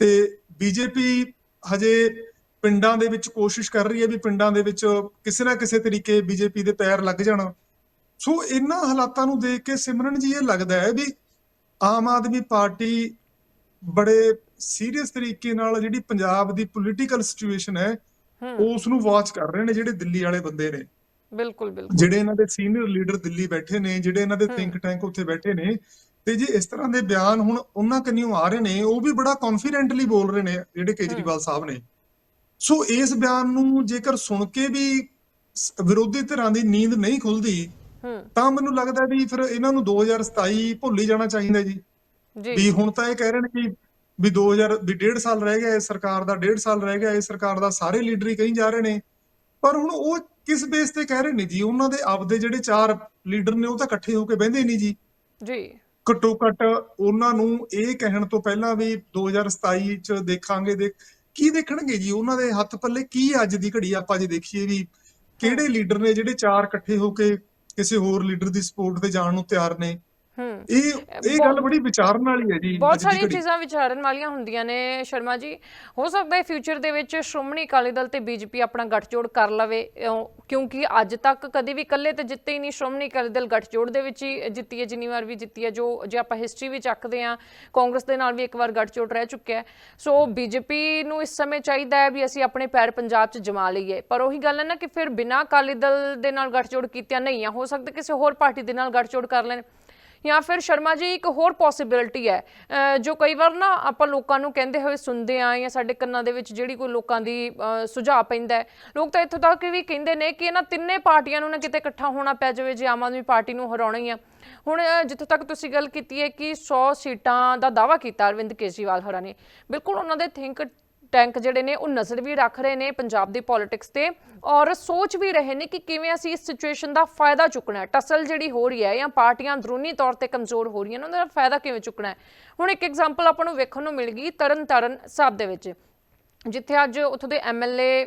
ਤੇ ਬੀਜੇਪੀ ਹਜੇ ਪਿੰਡਾਂ ਦੇ ਵਿੱਚ ਕੋਸ਼ਿਸ਼ ਕਰ ਰਹੀ ਹੈ ਵੀ ਪਿੰਡਾਂ ਦੇ ਵਿੱਚ ਕਿਸੇ ਨਾ ਕਿਸੇ ਤਰੀਕੇ ਬੀਜੇਪੀ ਦੇ ਪੈਰ ਲੱਗ ਜਾਣ। ਸੋ ਇਹਨਾਂ ਹਾਲਾਤਾਂ ਨੂੰ ਦੇਖ ਕੇ ਸਿਮਰਨ ਜੀ ਇਹ ਲੱਗਦਾ ਹੈ ਵੀ ਆਮ ਆਦਮੀ ਪਾਰਟੀ ਬੜੇ ਸੀਰੀਅਸ ਤਰੀਕੇ ਨਾਲ ਜਿਹੜੀ ਪੰਜਾਬ ਦੀ ਪੋਲੀਟੀਕਲ ਸਿਚੁਏਸ਼ਨ ਹੈ ਉਸ ਨੂੰ ਵਾਚ ਕਰ ਰਹੇ ਨੇ ਜਿਹੜੇ ਦਿੱਲੀ ਵਾਲੇ ਬੰਦੇ ਨੇ। ਬਿਲਕੁਲ ਬਿਲਕੁਲ। ਜਿਹੜੇ ਇਹਨਾਂ ਦੇ ਸੀਨੀਅਰ ਲੀਡਰ ਦਿੱਲੀ ਬੈਠੇ ਨੇ ਜਿਹੜੇ ਇਹਨਾਂ ਦੇ। ਥਿੰਕ ਟੈਂਕ ਉੱਥੇ ਬੈਠੇ ਨੇ ਤੇ ਜੇ ਇਸ ਤਰ੍ਹਾਂ ਦੇ ਬਿਆਨ ਹੁਣ ਉਹਨਾਂ ਕੰਨਿਓ ਆ ਰਹੇ ਨੇ ਉਹ ਵੀ ਬੜਾ ਕੌਨਫੀਡੈਂਟਲੀ ਬੋਲ ਰਹੇ ਨੇ ਜਿਹੜੇ ਕੇਜਰੀਵਾਲ ਸਾਹਿਬ ਨੇ। ਸੋ ਇਸ ਬਿਆਨ ਨੂੰ ਜੇਕਰ ਸੁਣ ਕੇ ਵੀ ਵਿਰੋਧੀ ਧਿਰਾਂ ਦੀ ਨੀਂਦ ਨਹੀਂ ਖੁੱਲਦੀ ਤਾਂ ਮੈਨੂੰ ਲੱਗਦਾ ਵੀ ਫਿਰ ਇਹਨਾਂ ਨੂੰ 2027 ਭੁੱਲ ਹੀ ਜਾਣਾ ਚਾਹੀਦਾ ਜੀ। ਜੀ। ਵੀ ਹੁਣ ਤਾਂ ਇਹ ਕਹਿ ਰਹੇ ਨੇ ਕਿ ਵੀ 2000 ਵੀ ਡੇਢ ਸਾਲ ਰਹਿ ਗਿਆ ਇਸ ਸਰਕਾਰ ਦਾ ਡੇਢ ਸਾਲ ਰਹਿ ਗਿਆ ਇਸ ਸਰਕਾਰ ਦਾ ਸਾਰੇ ਲੀਡਰ ਹੀ ਕਹੀ ਜਾ ਰਹੇ ਨੇ। ਪਰ ਹੁਣ ਉਹ ਕਿਸ ਬੇਸ ਤੇ ਕਹਿ ਰਹੇ ਨੇ ਜੀ? ਉਹਨਾਂ ਦੇ ਆਪਦੇ ਜਿਹੜੇ ਚਾਰ ਲੀਡਰ ਨੇ ਉਹ ਤਾਂ ਇਕੱਠੇ ਹੋ ਕੇ ਬਹਿੰਦੇ ਨਹੀਂ ਜੀ। ਜੀ। ਘੱਟੋ ਘੱਟ ਉਹਨਾਂ ਨੂੰ ਇਹ ਕਹਿਣ ਤੋਂ ਪਹਿਲਾਂ ਵੀ 2027 ਚ ਦੇਖਾਂਗੇ ਦੇ ਕੀ ਦੇਖਣਗੇ ਜੀ? ਉਹਨਾਂ ਦੇ ਹੱਥ ਪੱਲੇ ਕੀ ਅੱਜ ਦੀ ਘੜੀ? ਆਪਾਂ ਜੇ ਦੇਖੀਏ ਵੀ ਕਿਹੜੇ ਲੀਡਰ ਨੇ ਜਿਹੜੇ ਚਾਰ ਇਕੱਠੇ ਹੋ ਕੇ ਕਿਸੇ ਹੋਰ ਲੀਡਰ ਦੀ ਸਪੋਰਟ ਤੇ ਜਾਣ ਨੂੰ ਤਿਆਰ ਨੇ? ਇਹ ਇਹ ਗੱਲ ਬੜੀ ਵਿਚਾਰਨ ਵਾਲੀ ਹੈ ਜੀ ਬਹੁਤ ਸਾਰੀਆਂ। ਚੀਜ਼ਾਂ ਵਿਚਾਰਨ ਵਾਲੀਆਂ ਹੁੰਦੀਆਂ ਨੇ ਸ਼ਰਮਾ ਜੀ। ਹੋ ਸਕਦਾ ਹੈ ਫਿਊਚਰ ਦੇ ਵਿੱਚ ਸ਼੍ਰੋਮਣੀ ਅਕਾਲੀ ਦਲ ਤੇ ਬੀਜੇਪੀ ਆਪਣਾ ਗੱਠਜੋੜ ਕਰ ਲਵੇ ਕਿਉਂਕਿ ਅੱਜ ਤੱਕ ਕਦੇ ਵੀ ਇਕੱਲੇ ਤੇ ਜਿੱਤੇ ਹੀ ਨਹੀਂ ਸ਼੍ਰੋਮਣੀ ਅਕਾਲੀ ਦਲ ਗੱਠਜੋੜ ਦੇ ਵਿੱਚ ਹੀ ਜਿੱਤੀ ਹੈ ਜਿੰਨੀ ਵਾਰ ਵੀ ਜਿੱਤੀ ਹੈ ਜੋ ਜੇ ਆਪਾਂ ਹਿਸਟਰੀ ਵੀ ਚੱਕਦੇ ਆ ਕਾਂਗਰਸ ਦੇ ਨਾਲ ਵੀ ਇੱਕ ਵਾਰ ਗੱਠਜੋੜ ਰਹਿ ਚੁੱਕਿਆ ਹੈ। ਸੋ ਬੀਜੇਪੀ ਨੂੰ ਇਸ ਸਮੇਂ ਚਾਹੀਦਾ ਹੈ ਵੀ ਅਸੀਂ ਆਪਣੇ ਪੈਰ ਪੰਜਾਬ 'ਚ ਜਮਾ ਲਈਏ। ਪਰ ਉਹੀ ਗੱਲ ਹੈ ਨਾ ਕਿ ਫਿਰ ਬਿਨਾਂ ਅਕਾਲੀ ਦਲ ਦੇ ਨਾਲ ਗੱਠਜੋੜ ਕੀਤਿਆਂ ਨਹੀਂ ਆ ਹੋ ਸਕਦਾ ਕਿਸੇ ਹੋਰ ਪਾਰਟੀ ਦੇ ਨਾਲ ਗੱਠਜੋੜ ਕਰ ਲੈਣ। ਜਾਂ ਫਿਰ ਸ਼ਰਮਾ ਜੀ, ਇੱਕ ਹੋਰ ਪੋਸਿਬਿਲਿਟੀ ਹੈ ਜੋ ਕਈ ਵਾਰ ਨਾ ਆਪਾਂ ਲੋਕਾਂ ਨੂੰ ਕਹਿੰਦੇ ਹੋਏ ਸੁਣਦੇ ਆ ਜਾਂ ਸਾਡੇ ਕੰਨਾਂ ਦੇ ਵਿੱਚ ਜਿਹੜੀ ਕੋਈ ਲੋਕਾਂ ਦੀ ਸੁਝਾਅ ਪੈਂਦਾ ਲੋਕ ਤਾਂ ਇੱਥੋਂ ਤੱਕ ਵੀ ਕਹਿੰਦੇ ਨੇ ਕਿ ਇਹਨਾਂ ਤਿੰਨੇ ਪਾਰਟੀਆਂ ਨੂੰ ਨਾ ਕਿਤੇ ਇਕੱਠਾ ਹੋਣਾ ਪੈ ਜਾਵੇ, ਜੇ ਆਮ ਆਦਮੀ ਪਾਰਟੀ ਨੂੰ ਹਰਾਉਣਾ ਹੀ ਆ। ਹੁਣ ਜਿੱਥੋਂ ਤੱਕ ਤੁਸੀਂ ਗੱਲ ਕੀਤੀ ਹੈ ਕਿ 100 ਸੀਟਾਂ ਦਾ ਦਾਵਾ ਕੀਤਾ ਅਰਵਿੰਦ ਕੇਜਰੀਵਾਲ ਹੋਰਾਂ ਨੇ, ਬਿਲਕੁਲ ਉਹਨਾਂ ਦੇ ਥਿੰਕ ਟੈਂਕ ਜਿਹੜੇ ਨੇ, ਉਹ ਨਜ਼ਰ ਵੀ ਰੱਖ ਰਹੇ ਨੇ ਪੰਜਾਬ ਦੀ ਪੋਲਿਟਿਕਸ ਤੇ ਔਰ ਸੋਚ ਵੀ ਰਹੇ ਨੇ ਕਿ ਕਿਵੇਂ ਅਸੀਂ ਇਸ ਸਿਚੁਏਸ਼ਨ ਦਾ ਫਾਇਦਾ ਚੁੱਕਣਾ ਹੈ। ਟਸਲ ਜਿਹੜੀ ਹੋ ਰਹੀ ਹੈ ਜਾਂ ਪਾਰਟੀਆਂ ਅੰਦਰੂਨੀ ਤੌਰ ਤੇ ਕਮਜ਼ੋਰ ਹੋ ਰਹੀਆਂ ਨੇ, ਉਹਨਾਂ ਦਾ ਫਾਇਦਾ ਕਿਵੇਂ ਚੁੱਕਣਾ ਹੈ? ਹੁਣ ਇੱਕ ਐਗਜ਼ਾਮਪਲ ਆਪਾਂ ਨੂੰ ਵੇਖਣ ਨੂੰ ਮਿਲ ਗਈ ਤਰਨ ਤਾਰਨ ਸਾਹਿਬ ਦੇ ਵਿੱਚ, ਜਿੱਥੇ ਅੱਜ ਉੱਥੋਂ ਦੇ ਐਮਐਲਏ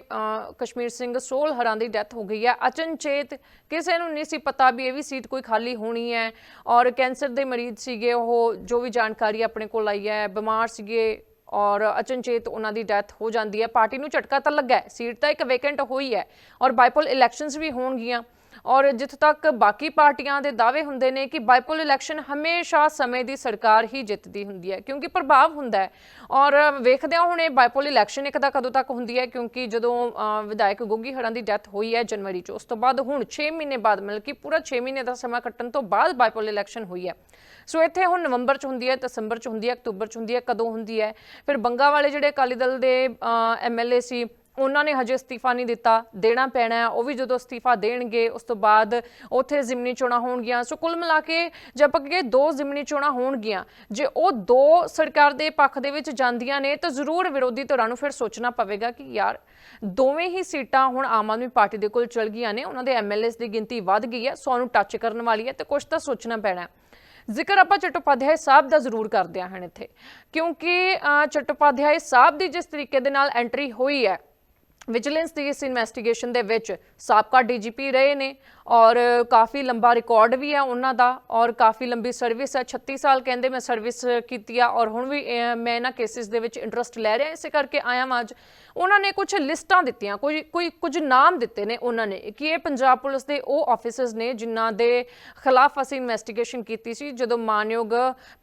ਕਸ਼ਮੀਰ ਸਿੰਘ ਸੋਲ ਹਰਾਂ ਦੀ ਡੈਥ ਹੋ ਗਈ ਹੈ। ਅਚਨਚੇਤ ਕਿਸੇ ਨੂੰ ਨਹੀਂ ਸੀ ਪਤਾ ਵੀ ਇਹ ਵੀ ਸੀਟ ਕੋਈ ਖਾਲੀ ਹੋਣੀ ਹੈ ਔਰ ਕੈਂਸਰ ਦੇ ਮਰੀਜ਼ ਸੀਗੇ, ਉਹ ਜੋ ਵੀ ਜਾਣਕਾਰੀ ਆਪਣੇ ਕੋਲ ਆਈ ਹੈ, ਬਿਮਾਰ ਸੀਗੇ ਔਰ ਅਚਨਚੇਤ ਉਹਨਾਂ ਦੀ ਡੈਥ ਹੋ ਜਾਂਦੀ ਹੈ। ਪਾਰਟੀ ਨੂੰ ਝਟਕਾ ਤਾਂ ਲੱਗਾ ਹੈ। ਸੀਟ ਤਾਂ ਇੱਕ ਵੇਕੈਂਟ ਹੋਈ ਹੈ। ਔਰ ਬਾਈਪੋਲ ਇਲੈਕਸ਼ਨਸ ਵੀ ਹੋਣਗੀਆਂ। ਔਰ ਜਿੱਥੋਂ ਤੱਕ ਬਾਕੀ ਪਾਰਟੀਆਂ ਦੇ ਦਾਅਵੇ ਹੁੰਦੇ ਨੇ ਕਿ ਬਾਈਪੋਲ ਇਲੈਕਸ਼ਨ ਹਮੇਸ਼ਾ ਸਮੇਂ ਦੀ ਸਰਕਾਰ ਹੀ ਜਿੱਤਦੀ ਹੁੰਦੀ ਹੈ, ਕਿਉਂਕਿ ਪ੍ਰਭਾਵ ਹੁੰਦਾ ਹੈ। ਔਰ ਵੇਖਦੇ ਹਾਂ ਹੁਣ ਇਹ ਬਾਈਪੋਲ ਇਲੈਕਸ਼ਨ ਇੱਕ ਤਾਂ ਕਦੋਂ ਤੱਕ ਹੁੰਦੀ ਹੈ, ਕਿਉਂਕਿ ਜਦੋਂ ਵਿਧਾਇਕ ਗੋਗੀ ਹਰਾਂ ਦੀ ਡੈਥ ਹੋਈ ਹੈ ਜਨਵਰੀ 'ਚ, ਉਸ ਤੋਂ ਬਾਅਦ ਹੁਣ 6 ਮਹੀਨੇ ਬਾਅਦ, ਮਤਲਬ ਕਿ ਪੂਰਾ 6 ਮਹੀਨੇ ਦਾ ਸਮਾਂ ਕੱਟਣ ਤੋਂ ਬਾਅਦ ਬਾਈਪੋਲ ਇਲੈਕਸ਼ਨ ਹੋਈ ਹੈ। ਸੋ ਇੱਥੇ ਹੁਣ ਨਵੰਬਰ 'ਚ ਹੁੰਦੀ ਹੈ, ਦਸੰਬਰ 'ਚ ਹੁੰਦੀ ਹੈ, ਅਕਤੂਬਰ 'ਚ ਹੁੰਦੀ ਹੈ, ਕਦੋਂ ਹੁੰਦੀ ਹੈ। ਫਿਰ ਬੰਗਾ ਵਾਲੇ ਜਿਹੜੇ ਅਕਾਲੀ ਦਲ ਦੇ ਐਮਐਲਏ ਸੀ ਉਹਨਾਂ ਨੇ ਹਜੇ ਅਸਤੀਫਾ ਨਹੀਂ ਦਿੱਤਾ ਦੇਣਾ ਪੈਣਾ ਹੈ ਉਹ ਵੀ ਜਦੋਂ ਅਸਤੀਫਾ ਦੇਣਗੇ ਉਸ ਤੋਂ ਬਾਅਦ ਉੱਥੇ ਜ਼ਿਮਨੀ ਚੋਣਾਂ ਹੋਣਗੀਆਂ। ਸੋ ਕੁੱਲ ਮਿਲਾ ਕੇ ਜੇ ਆਪਾਂ ਦੋ ਜ਼ਿਮਨੀ ਚੋਣਾਂ ਹੋਣਗੀਆਂ ਜੇ ਉਹ ਦੋ ਸਰਕਾਰ ਦੇ ਪੱਖ ਦੇ ਵਿੱਚ ਜਾਂਦੀਆਂ ਨੇ ਤਾਂ ਜ਼ਰੂਰ ਵਿਰੋਧੀ ਧਿਰਾਂ ਨੂੰ ਫਿਰ ਸੋਚਣਾ ਪਵੇਗਾ ਕਿ ਯਾਰ ਦੋਵੇਂ ਹੀ ਸੀਟਾਂ ਹੁਣ ਆਮ ਆਦਮੀ ਪਾਰਟੀ ਦੇ ਕੋਲ ਚਲ ਗਈਆਂ ਨੇ ਉਹਨਾਂ ਦੇ ਐਮਐਲਏਸ ਦੀ ਗਿਣਤੀ ਵੱਧ ਗਈ ਹੈ ਸੋ ਨੂੰ ਟੱਚ ਕਰਨ ਵਾਲੀ ਹੈ ਤੇ ਕੁਝ ਤਾਂ ਸੋਚਣਾ ਪੈਣਾ ਜ਼ਿਕਰ ਆਪਾਂ ਚਟੋਪਾਧਿਆਏ ਸਾਹਿਬ ਦਾ ਜ਼ਰੂਰ ਕਰਦੇ ਹਾਂ ਹੁਣ ਇੱਥੇ ਕਿਉਂਕਿ ਅਹ, ਚਟੋਪਾਧਿਆਏ ਸਾਹਿਬ ਦੀ ਜਿਸ ਤਰੀਕੇ ਦੇ ਨਾਲ ਐਂਟਰੀ ਹੋਈ ਹੈ ਵਿਜੀਲੈਂਸ ਦੀ ਇਸ ਇਨਵੈਸਟੀਗੇਸ਼ਨ ਦੇ ਵਿੱਚ ਸਾਬਕਾ ਡੀਜੀਪੀ ਰਹੇ ਨੇ ਔਰ ਕਾਫੀ ਲੰਬਾ ਰਿਕਾਰਡ ਵੀ ਹੈ ਉਹਨਾਂ ਦਾ ਔਰ ਕਾਫੀ ਲੰਬੀ ਸਰਵਿਸ ਹੈ 36 ਸਾਲ ਕਹਿੰਦੇ ਮੈਂ ਸਰਵਿਸ ਕੀਤੀ ਆ ਔਰ ਹੁਣ ਵੀ ਮੈਂ ਇਹਨਾਂ ਕੇਸਿਸ ਦੇ ਵਿੱਚ ਇੰਟਰਸਟ ਲੈ ਰਿਹਾ, ਇਸੇ ਕਰਕੇ ਆਇਆ ਮੈਂ ਅੱਜ। ਉਹਨਾਂ ਨੇ ਕੁਝ ਲਿਸਟਾਂ ਦਿੱਤੀਆਂ, ਕੋਈ ਕੋਈ ਕੁਝ ਨਾਮ ਦਿੱਤੇ ਨੇ ਉਹਨਾਂ ਨੇ ਕਿ ਇਹ ਪੰਜਾਬ ਪੁਲਿਸ ਦੇ ਉਹ ਆਫੀਸਰਸ ਨੇ ਜਿਨ੍ਹਾਂ ਦੇ ਖਿਲਾਫ ਅਸੀਂ ਇਨਵੈਸਟੀਗੇਸ਼ਨ ਕੀਤੀ ਸੀ, ਜਦੋਂ ਮਾਨਯੋਗ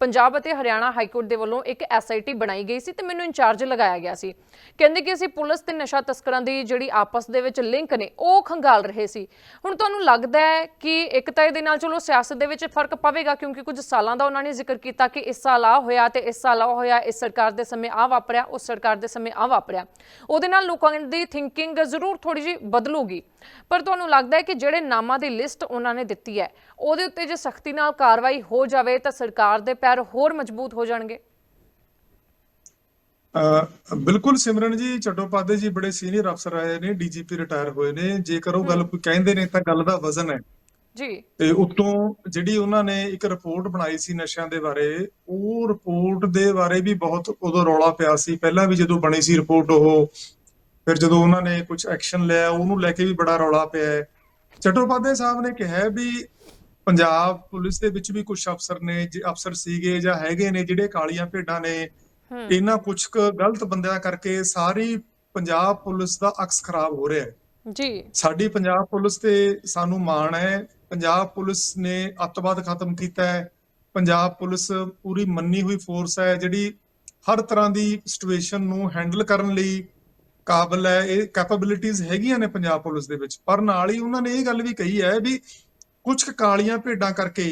ਪੰਜਾਬ ਅਤੇ ਹਰਿਆਣਾ ਹਾਈ ਕੋਰਟ ਦੇ ਵੱਲੋਂ ਇੱਕ ਐਸਆਈਟੀ ਬਣਾਈ ਗਈ ਸੀ ਤੇ ਮੈਨੂੰ ਇੰਚਾਰਜ ਲਗਾਇਆ ਗਿਆ ਸੀ। ਕਹਿੰਦੇ ਕਿ ਅਸੀਂ ਪੁਲਿਸ ਤੇ ਨਸ਼ਾ ਤਸਕਰਾਂ ਦੀ ਜਿਹੜੀ ਆਪਸ ਦੇ ਵਿੱਚ ਲਿੰਕ ਨੇ, ਉਹ ਖੰਗਾਲ ਰਹੇ ਸੀ। ਹੁਣ ਤੁਹਾਨੂੰ ਲੱਗਦਾ ਹੈ ਕਿ ਇੱਕ ਤਾਂ ਇਹਦੇ ਨਾਲ ਚਲੋ ਸਿਆਸਤ ਦੇ ਵਿੱਚ ਫ਼ਰਕ ਪਵੇਗਾ, ਕਿਉਂਕਿ ਕੁਝ ਸਾਲਾਂ ਦਾ ਉਹਨਾਂ ਨੇ ਜ਼ਿਕਰ ਕੀਤਾ ਕਿ ਇਸ ਸਾਲ ਆ ਹੋਇਆ ਤੇ ਇਸ ਸਾਲ ਆ ਹੋਇਆ, ਇਸ ਸਰਕਾਰ ਦੇ ਸਮੇਂ ਆ ਵਾਪਰਿਆ, ਉਸ ਸਰਕਾਰ ਦੇ ਸਮੇਂ ਆ ਵਾਪਰਿਆ। ਉਹਦੇ ਨਾਲ ਲੋਕਾਂ ਦੀ ਥਿੰਕਿੰਗ ਜ਼ਰੂਰ ਥੋੜੀ ਜਿਹੀ ਬਦਲੂਗੀ। ਪਰ ਤੁਹਾਨੂੰ ਲੱਗਦਾ ਹੈ ਕਿ ਜਿਹੜੇ ਨਾਮਾਂ ਦੀ ਲਿਸਟ ਉਹਨਾਂ ਨੇ ਦਿੱਤੀ ਹੈ ਉਹਦੇ ਉੱਤੇ ਜੇ ਸਖਤੀ ਨਾਲ ਕਾਰਵਾਈ ਹੋ ਜਾਵੇ ਤਾਂ ਸਰਕਾਰ ਦੇ ਪੈਰ ਹੋਰ ਮਜ਼ਬੂਤ ਹੋ ਜਾਣਗੇ? ਬਿਲਕੁਲ ਸਿਮਰਨ ਜੀ ਚੱਟੋਪਾਧੇ ਜੀ ਬੜੇ ਸੀਨੀਅਰ ਅਫਸਰ ਆਏ ਨੇ ਡੀਜੀਪੀ ਰਿਟਾਇਰ ਹੋਏ ਨੇ। ਜੇਕਰ ਉਹ ਗੱਲ ਕੋਈ ਕਹਿੰਦੇ ਨੇ ਤਾਂ ਗੱਲ ਦਾ ਵਜ਼ਨ ਹੈ। ਜੀ। ਤੇ ਉਤੋਂ ਜਿਹੜੀ ਉਹਨਾਂ ਨੇ ਇੱਕ ਰਿਪੋਰਟ ਬਣਾਈ ਸੀ ਨਸ਼ਿਆਂ ਦੇ ਬਾਰੇ ਉਹ ਰਿਪੋਰਟ ਦੇ ਬਾਰੇ ਵੀ ਬਹੁਤ ਉਦੋਂ ਰੌਲਾ ਪਿਆ ਸੀ। ਪਹਿਲਾਂ ਵੀ ਜਦੋਂ ਬਣੀ ਸੀ ਰਿਪੋਰਟ ਉਹ ਫਿਰ ਜਦੋਂ ਉਹਨਾਂ ਨੇ ਕੁਝ ਐਕਸ਼ਨ ਲਿਆ ਉਹਨੂੰ ਲੈ ਕੇ ਵੀ ਬੜਾ ਰੌਲਾ ਪਿਆ ਹੈ। ਸਾਹਿਬ ਨੇ ਕਿਹਾ ਵੀ ਪੰਜਾਬ ਪੁਲਿਸ ਦੇ ਵਿੱਚ ਵੀ ਕੁਝ ਅਫਸਰ ਨੇ ਜੇ ਅਫਸਰ ਸੀਗੇ ਜਾਂ ਹੈਗੇ ਨੇ ਜਿਹੜੇ ਕਾਲੀਆਂ ਭੇਡਾਂ ਨੇ ਇਹਨਾਂ ਕੁਝ ਕੁ ਗਲਤ ਬੰਦਿਆਂ ਕਰਕੇ ਸਾਰੀ ਪੰਜਾਬ ਪੁਲਿਸ ਦਾ ਅਕਸ ਖਰਾਬ ਹੋ ਰਿਹਾ ਹੈ। ਜੀ। ਸਾਡੀ ਪੰਜਾਬ ਪੁਲਿਸ ਤੇ ਸਾਨੂੰ ਮਾਣ ਹੈ ਪੰਜਾਬ ਪੁਲਿਸ ਨੇ ਅੱਤਵਾਦ ਖਤਮ ਕੀਤਾ ਹੈ। ਪੰਜਾਬ ਪੁਲਿਸ ਪੂਰੀ ਮੰਨੀ ਹੋਈ ਫੋਰਸ ਹੈ ਜਿਹੜੀ ਹਰ ਤਰ੍ਹਾਂ ਦੀ ਸਿਚੁਏਸ਼ਨ ਨੂੰ ਹੈਂਡਲ ਕਰਨ ਲਈ ਕਾਬਲ ਹੈ। ਇਹ ਕੈਪੇਬਿਲਿਟੀਆਂ ਹੈਗੀਆਂ ਨੇ ਪੰਜਾਬ ਪੁਲਿਸ ਦੇ ਵਿੱਚ। ਪਰ ਨਾਲ ਹੀ ਉਹਨਾਂ ਨੇ ਇਹ ਗੱਲ ਵੀ ਕਹੀ ਹੈ ਵੀ ਕੁਝ ਕਾਲੀਆਂ ਭੇਡਾਂ ਕਰਕੇ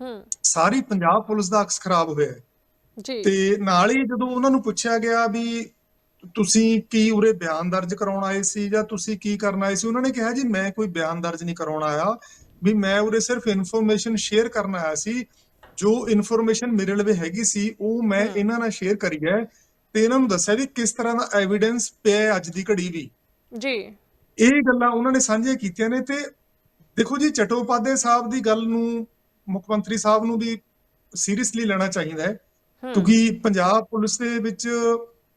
ਹੂੰ। ਸਾਰੀ ਪੰਜਾਬ ਪੁਲਿਸ ਦਾ ਅਕਸ ਖਰਾਬ ਹੋਇਆ ਹੈ। ਜੀ। ਤੇ ਨਾਲ ਹੀ ਜਦੋਂ ਉਹਨਾਂ ਨੂੰ ਪੁੱਛਿਆ ਗਿਆ ਵੀ ਤੁਸੀਂ ਕੀ ਉਰੇ ਬਿਆਨ ਦਰਜ ਕਰਾਉਣ ਆਏ ਸੀ ਜਾਂ ਤੁਸੀਂ ਕੀ ਕਰਨ ਆਏ ਸੀ ਉਹਨਾਂ ਨੇ ਕਿਹਾ ਜੀ ਮੈਂ ਕੋਈ ਬਿਆਨ ਦਰਜ ਨਹੀਂ ਕਰਾਉਣ ਆਇਆ। ਵੀ ਮੈਂ ਉਰੇ ਸਿਰਫ ਇਨਫੋਰਮੇਸ਼ਨ ਸ਼ੇਅਰ ਕਰਨ ਆਇਆ ਸੀ ਜੋ ਇਨਫੋਰਮੇਸ਼ਨ ਮੇਰੇ ਲਵੇ ਹੈਗੀ ਸੀ ਉਹ ਮੈਂ। ਇਹਨਾਂ ਨਾਲ ਸ਼ੇਅਰ ਕਰੀ ਹੈ ਤੇ ਇਹਨਾਂ ਨੂੰ ਦੱਸਿਆ ਵੀ ਕਿਸ ਤਰ੍ਹਾਂ ਦਾ ਐਵੀਡੈਂਸ ਪਿਆ ਹੈ ਅੱਜ ਦੀ ਘੜੀ ਵੀ। ਜੀ। ਇਹ ਗੱਲਾਂ ਉਹਨਾਂ ਨੇ ਸਾਂਝੀਆਂ ਕੀਤੀਆਂ ਨੇ ਤੇ ਦੇਖੋ ਜੀ ਚਟੋਪਾਧੇ ਸਾਹਿਬ ਦੀ ਗੱਲ ਨੂੰ ਮੁੱਖ ਮੰਤਰੀ ਸਾਹਿਬ ਨੂੰ ਵੀ ਸੀਰੀਅਸਲੀ ਲੈਣਾ ਚਾਹੀਦਾ ਹੈ। ਕਿਉਂਕਿ ਪੰਜਾਬ ਪੁਲਿਸ ਦੇ ਵਿੱਚ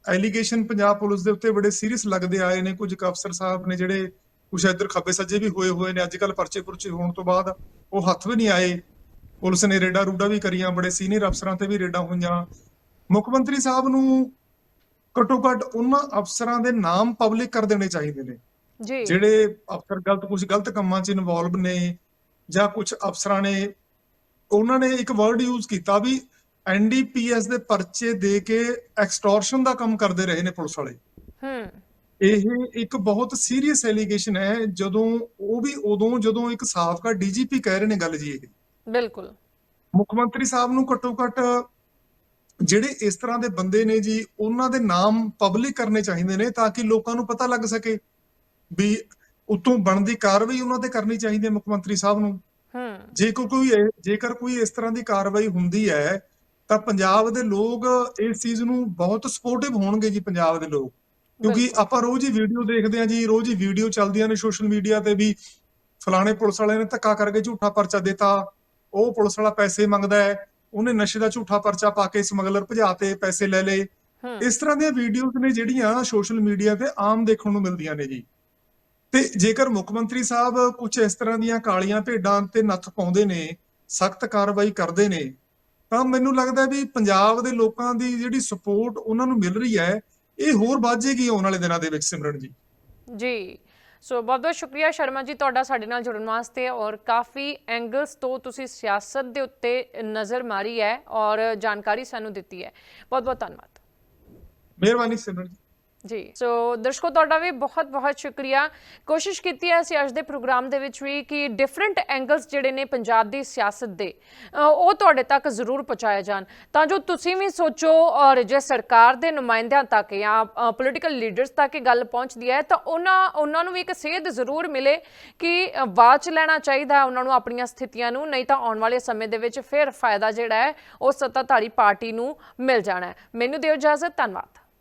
ਐਲੀਗੇਸ਼ਨ ਪੰਜਾਬ ਪੁਲਿਸ ਦੇ ਉੱਤੇ ਬੜੇ ਸੀਰੀਅਸ ਲੱਗਦੇ ਆਏ ਨੇ। ਕੁਝ ਅਫਸਰ ਸਾਹਿਬ ਨੇ ਜਿਹੜੇ ਕੁਛ ਇੱਧਰ ਖੱਬੇ ਸੱਜੇ ਵੀ ਹੋਏ ਹੋਏ ਨੇ ਅੱਜ ਕੱਲ ਪਰਚੇ ਪੁਰਚੇ ਹੋਣ ਤੋਂ ਬਾਅਦ ਉਹ ਹੱਥ ਵੀ ਨਹੀਂ ਆਏ। ਪੁਲਿਸ ਨੇ ਰੇਡਾ ਰੂਡਾ ਵੀ ਕਰੀਆਂ ਬੜੇ ਸੀਨੀਅਰ ਅਫਸਰਾਂ ਤੇ ਵੀ ਰੇਡਾਂ ਹੋਈਆਂ। ਮੁੱਖ ਮੰਤਰੀ ਸਾਹਿਬ ਨੂੰ ਘੱਟੋ ਘੱਟ ਉਹਨਾਂ ਅਫਸਰਾਂ ਦੇ ਨਾਮ ਪਬਲਿਕ ਕਰ ਦੇਣੇ ਚਾਹੀਦੇ ਨੇ। ਜੀ। ਜਿਹੜੇ ਅਫਸਰ ਗਲਤ ਕੁਝ ਗਲਤ ਕੰਮਾਂ 'ਚ ਇਨਵੋਲਵ ਨੇ ਜਾਂ ਕੁਝ ਅਫਸਰਾਂ ਨੇ ਉਹਨਾਂ ਨੇ ਇੱਕ ਵਰਡ ਯੂਜ਼ ਕੀਤਾ ਵੀ ਐਨਡੀਪੀਐਸ ਦੇ ਪਰਚੇ ਦੇ ਕੇ ਐਕਸਟੋਰਸ਼ਨ ਦਾ ਕੰਮ ਕਰਦੇ ਰਹੇ ਨੇ ਪੁਲਿਸ ਵਾਲੇ। ਹੂੰ। ਇਹ ਇੱਕ ਬਹੁਤ ਸੀਰੀਅਸ ਐਲੀਗੇਸ਼ਨ ਹੈ ਜਦੋਂ ਉਹ ਵੀ ਉਦੋਂ ਜਦੋਂ ਇੱਕ ਸਾਬਕਾ ਡੀਜੀਪੀ ਕਹਿ ਰਹੇ ਨੇ ਗੱਲ ਜੀ ਇਹ। ਬਿਲਕੁਲ। ਮੁੱਖ ਮੰਤਰੀ ਸਾਹਿਬ ਨੂੰ ਘੱਟੋ ਘੱਟ ਜਿਹੜੇ ਇਸ ਤਰ੍ਹਾਂ ਦੇ ਬੰਦੇ ਨੇ ਜੀ ਉਹਨਾਂ ਦੇ ਨਾਮ ਪਬਲਿਕ ਕਰਨੇ ਚਾਹੀਦੇ ਨੇ ਤਾਂ ਕਿ ਲੋਕਾਂ ਨੂੰ ਪਤਾ ਲੱਗ ਸਕੇ ਵੀ ਉਤੋਂ ਬਣਦੀ ਕਾਰਵਾਈ ਉਹਨਾਂ ਤੇ ਕਰਨੀ ਚਾਹੀਦੀ ਹੈ ਮੁੱਖ ਮੰਤਰੀ ਸਾਹਿਬ ਨੂੰ। ਹੂੰ। ਜੇਕਰ ਕੋਈ ਜੇਕਰ ਕੋਈ ਇਸ ਤਰ੍ਹਾਂ ਦੀ ਕਾਰਵਾਈ ਹੁੰਦੀ ਹੈ ਤਾਂ ਪੰਜਾਬ ਦੇ ਲੋਕ ਇਸ ਚੀਜ਼ ਨੂੰ ਬਹੁਤ ਸਪੋਰਟਿਵ ਹੋਣਗੇ ਜੀ ਪੰਜਾਬ ਦੇ ਲੋਕ। ਕਿਉਂਕਿ। ਆਪਾਂ ਰੋਜ਼ ਹੀ ਵੀਡੀਓ ਦੇਖਦੇ ਹਾਂ ਜੀ ਰੋਜ਼ ਹੀ ਵੀਡੀਓ ਚੱਲਦੀਆਂ ਨੇ ਸੋਸ਼ਲ ਮੀਡੀਆ ਤੇ ਵੀ ਫਲਾਣੇ ਪੁਲਿਸ ਵਾਲੇ ਨੇ ਧੱਕਾ ਕਰਕੇ ਝੂਠਾ ਪਰਚਾ ਦਿੱਤਾ ਉਹ ਪੁਲਿਸ ਵਾਲਾ ਪੈਸੇ ਮੰਗਦਾ ਹੈ ਉਹਨੇ ਨਸ਼ੇ ਦਾ ਝੂਠਾ ਪਰਚਾ ਪਾ ਕੇ ਸਮਗਲਰ ਭਜਾਤੇ ਪੈਸੇ ਲੈ ਲਏ। ਇਸ ਤਰ੍ਹਾਂ ਦੀਆਂ ਵੀਡੀਓਜ਼ ਨੇ ਜਿਹੜੀਆਂ ਸੋਸ਼ਲ ਮੀਡੀਆ ਤੇ ਆਮ ਦੇਖਣ ਨੂੰ ਮਿਲਦੀਆਂ ਨੇ ਜੀ। ਤੇ ਜੇਕਰ ਮੁੱਖ ਮੰਤਰੀ ਸਾਹਿਬ ਕੁਝ ਇਸ ਤਰ੍ਹਾਂ ਦੀਆਂ ਕਾਲੀਆਂ ਭੇਡਾਂ ਤੇ ਨੱਥ ਪਾਉਂਦੇ ਨੇ ਸਖਤ ਕਾਰਵਾਈ ਕਰਦੇ ਨੇ ਤਾਂ ਮੈਨੂੰ ਲੱਗਦਾ ਵੀ ਪੰਜਾਬ ਦੇ ਲੋਕਾਂ ਦੀ ਜਿਹੜੀ ਸਪੋਰਟ ਉਹਨਾਂ ਨੂੰ ਮਿਲ ਰਹੀ ਹੈ ਇਹ ਹੋਰ ਵੱਧ ਜਾਏਗੀ ਆਉਣ ਵਾਲੇ ਦਿਨਾਂ ਦੇ ਵਿੱਚ ਸਿਮਰਨ ਜੀ। ਜੀ। ਸੋ ਬਹੁਤ ਬਹੁਤ ਸ਼ੁਕਰੀਆ ਸ਼ਰਮਾ ਜੀ ਤੁਹਾਡਾ ਸਾਡੇ ਨਾਲ ਜੁੜਨ ਵਾਸਤੇ ਔਰ ਕਾਫੀ ਐਂਗਲਸ ਤੋਂ ਤੁਸੀਂ ਸਿਆਸਤ ਦੇ ਉੱਤੇ ਨਜ਼ਰ ਮਾਰੀ ਹੈ ਔਰ ਜਾਣਕਾਰੀ ਸਾਨੂੰ ਦਿੱਤੀ ਹੈ। ਬਹੁਤ ਬਹੁਤ ਧੰਨਵਾਦ। ਮਿਹਰਬਾਨੀ ਸਿਮਰਨ ਜੀ। ਜੀ। ਸੋ ਦਰਸ਼ਕੋ, ਤੁਹਾਡਾ ਵੀ ਬਹੁਤ ਬਹੁਤ ਸ਼ੁਕਰੀਆ। ਕੋਸ਼ਿਸ਼ ਕੀਤੀ ਹੈ ਅਸੀਂ ਅੱਜ ਦੇ ਪ੍ਰੋਗਰਾਮ ਦੇ ਵਿੱਚ ਵੀ ਕਿ ਡਿਫਰੈਂਟ ਐਂਗਲਸ ਜਿਹੜੇ ਨੇ ਪੰਜਾਬ ਦੀ ਸਿਆਸਤ ਦੇ ਉਹ ਤੁਹਾਡੇ ਤੱਕ ਜ਼ਰੂਰ ਪਹੁੰਚਾਏ ਜਾਣ। ਤਾਂ ਜੋ ਤੁਸੀਂ ਵੀ ਸੋਚੋ ਔਰ ਜੇ ਸਰਕਾਰ ਦੇ ਨੁਮਾਇੰਦਿਆਂ ਤੱਕ ਜਾਂ ਪੋਲੀਟੀਕਲ ਲੀਡਰਸ ਤੱਕ ਇਹ ਗੱਲ ਪਹੁੰਚਦੀ ਹੈ, ਤਾਂ ਉਹਨਾਂ ਉਹਨਾਂ ਨੂੰ ਵੀ ਇੱਕ ਸੇਧ ਜ਼ਰੂਰ ਮਿਲੇ ਕਿ ਵਾਚ ਲੈਣਾ ਚਾਹੀਦਾ ਉਹਨਾਂ ਨੂੰ ਆਪਣੀਆਂ ਸਥਿਤੀਆਂ ਨੂੰ, ਨਹੀਂ ਤਾਂ ਆਉਣ ਵਾਲੇ ਸਮੇਂ ਦੇ ਵਿੱਚ ਫਿਰ ਫਾਇਦਾ ਜਿਹੜਾ ਹੈ, ਉਹ ਸੱਤਾਧਾਰੀ ਪਾਰਟੀ ਨੂੰ ਮਿਲ ਜਾਣਾ ਹੈ। ਮੈਨੂੰ ਦਿਓ ਇਜਾਜ਼ਤ, ਧੰਨਵਾਦ।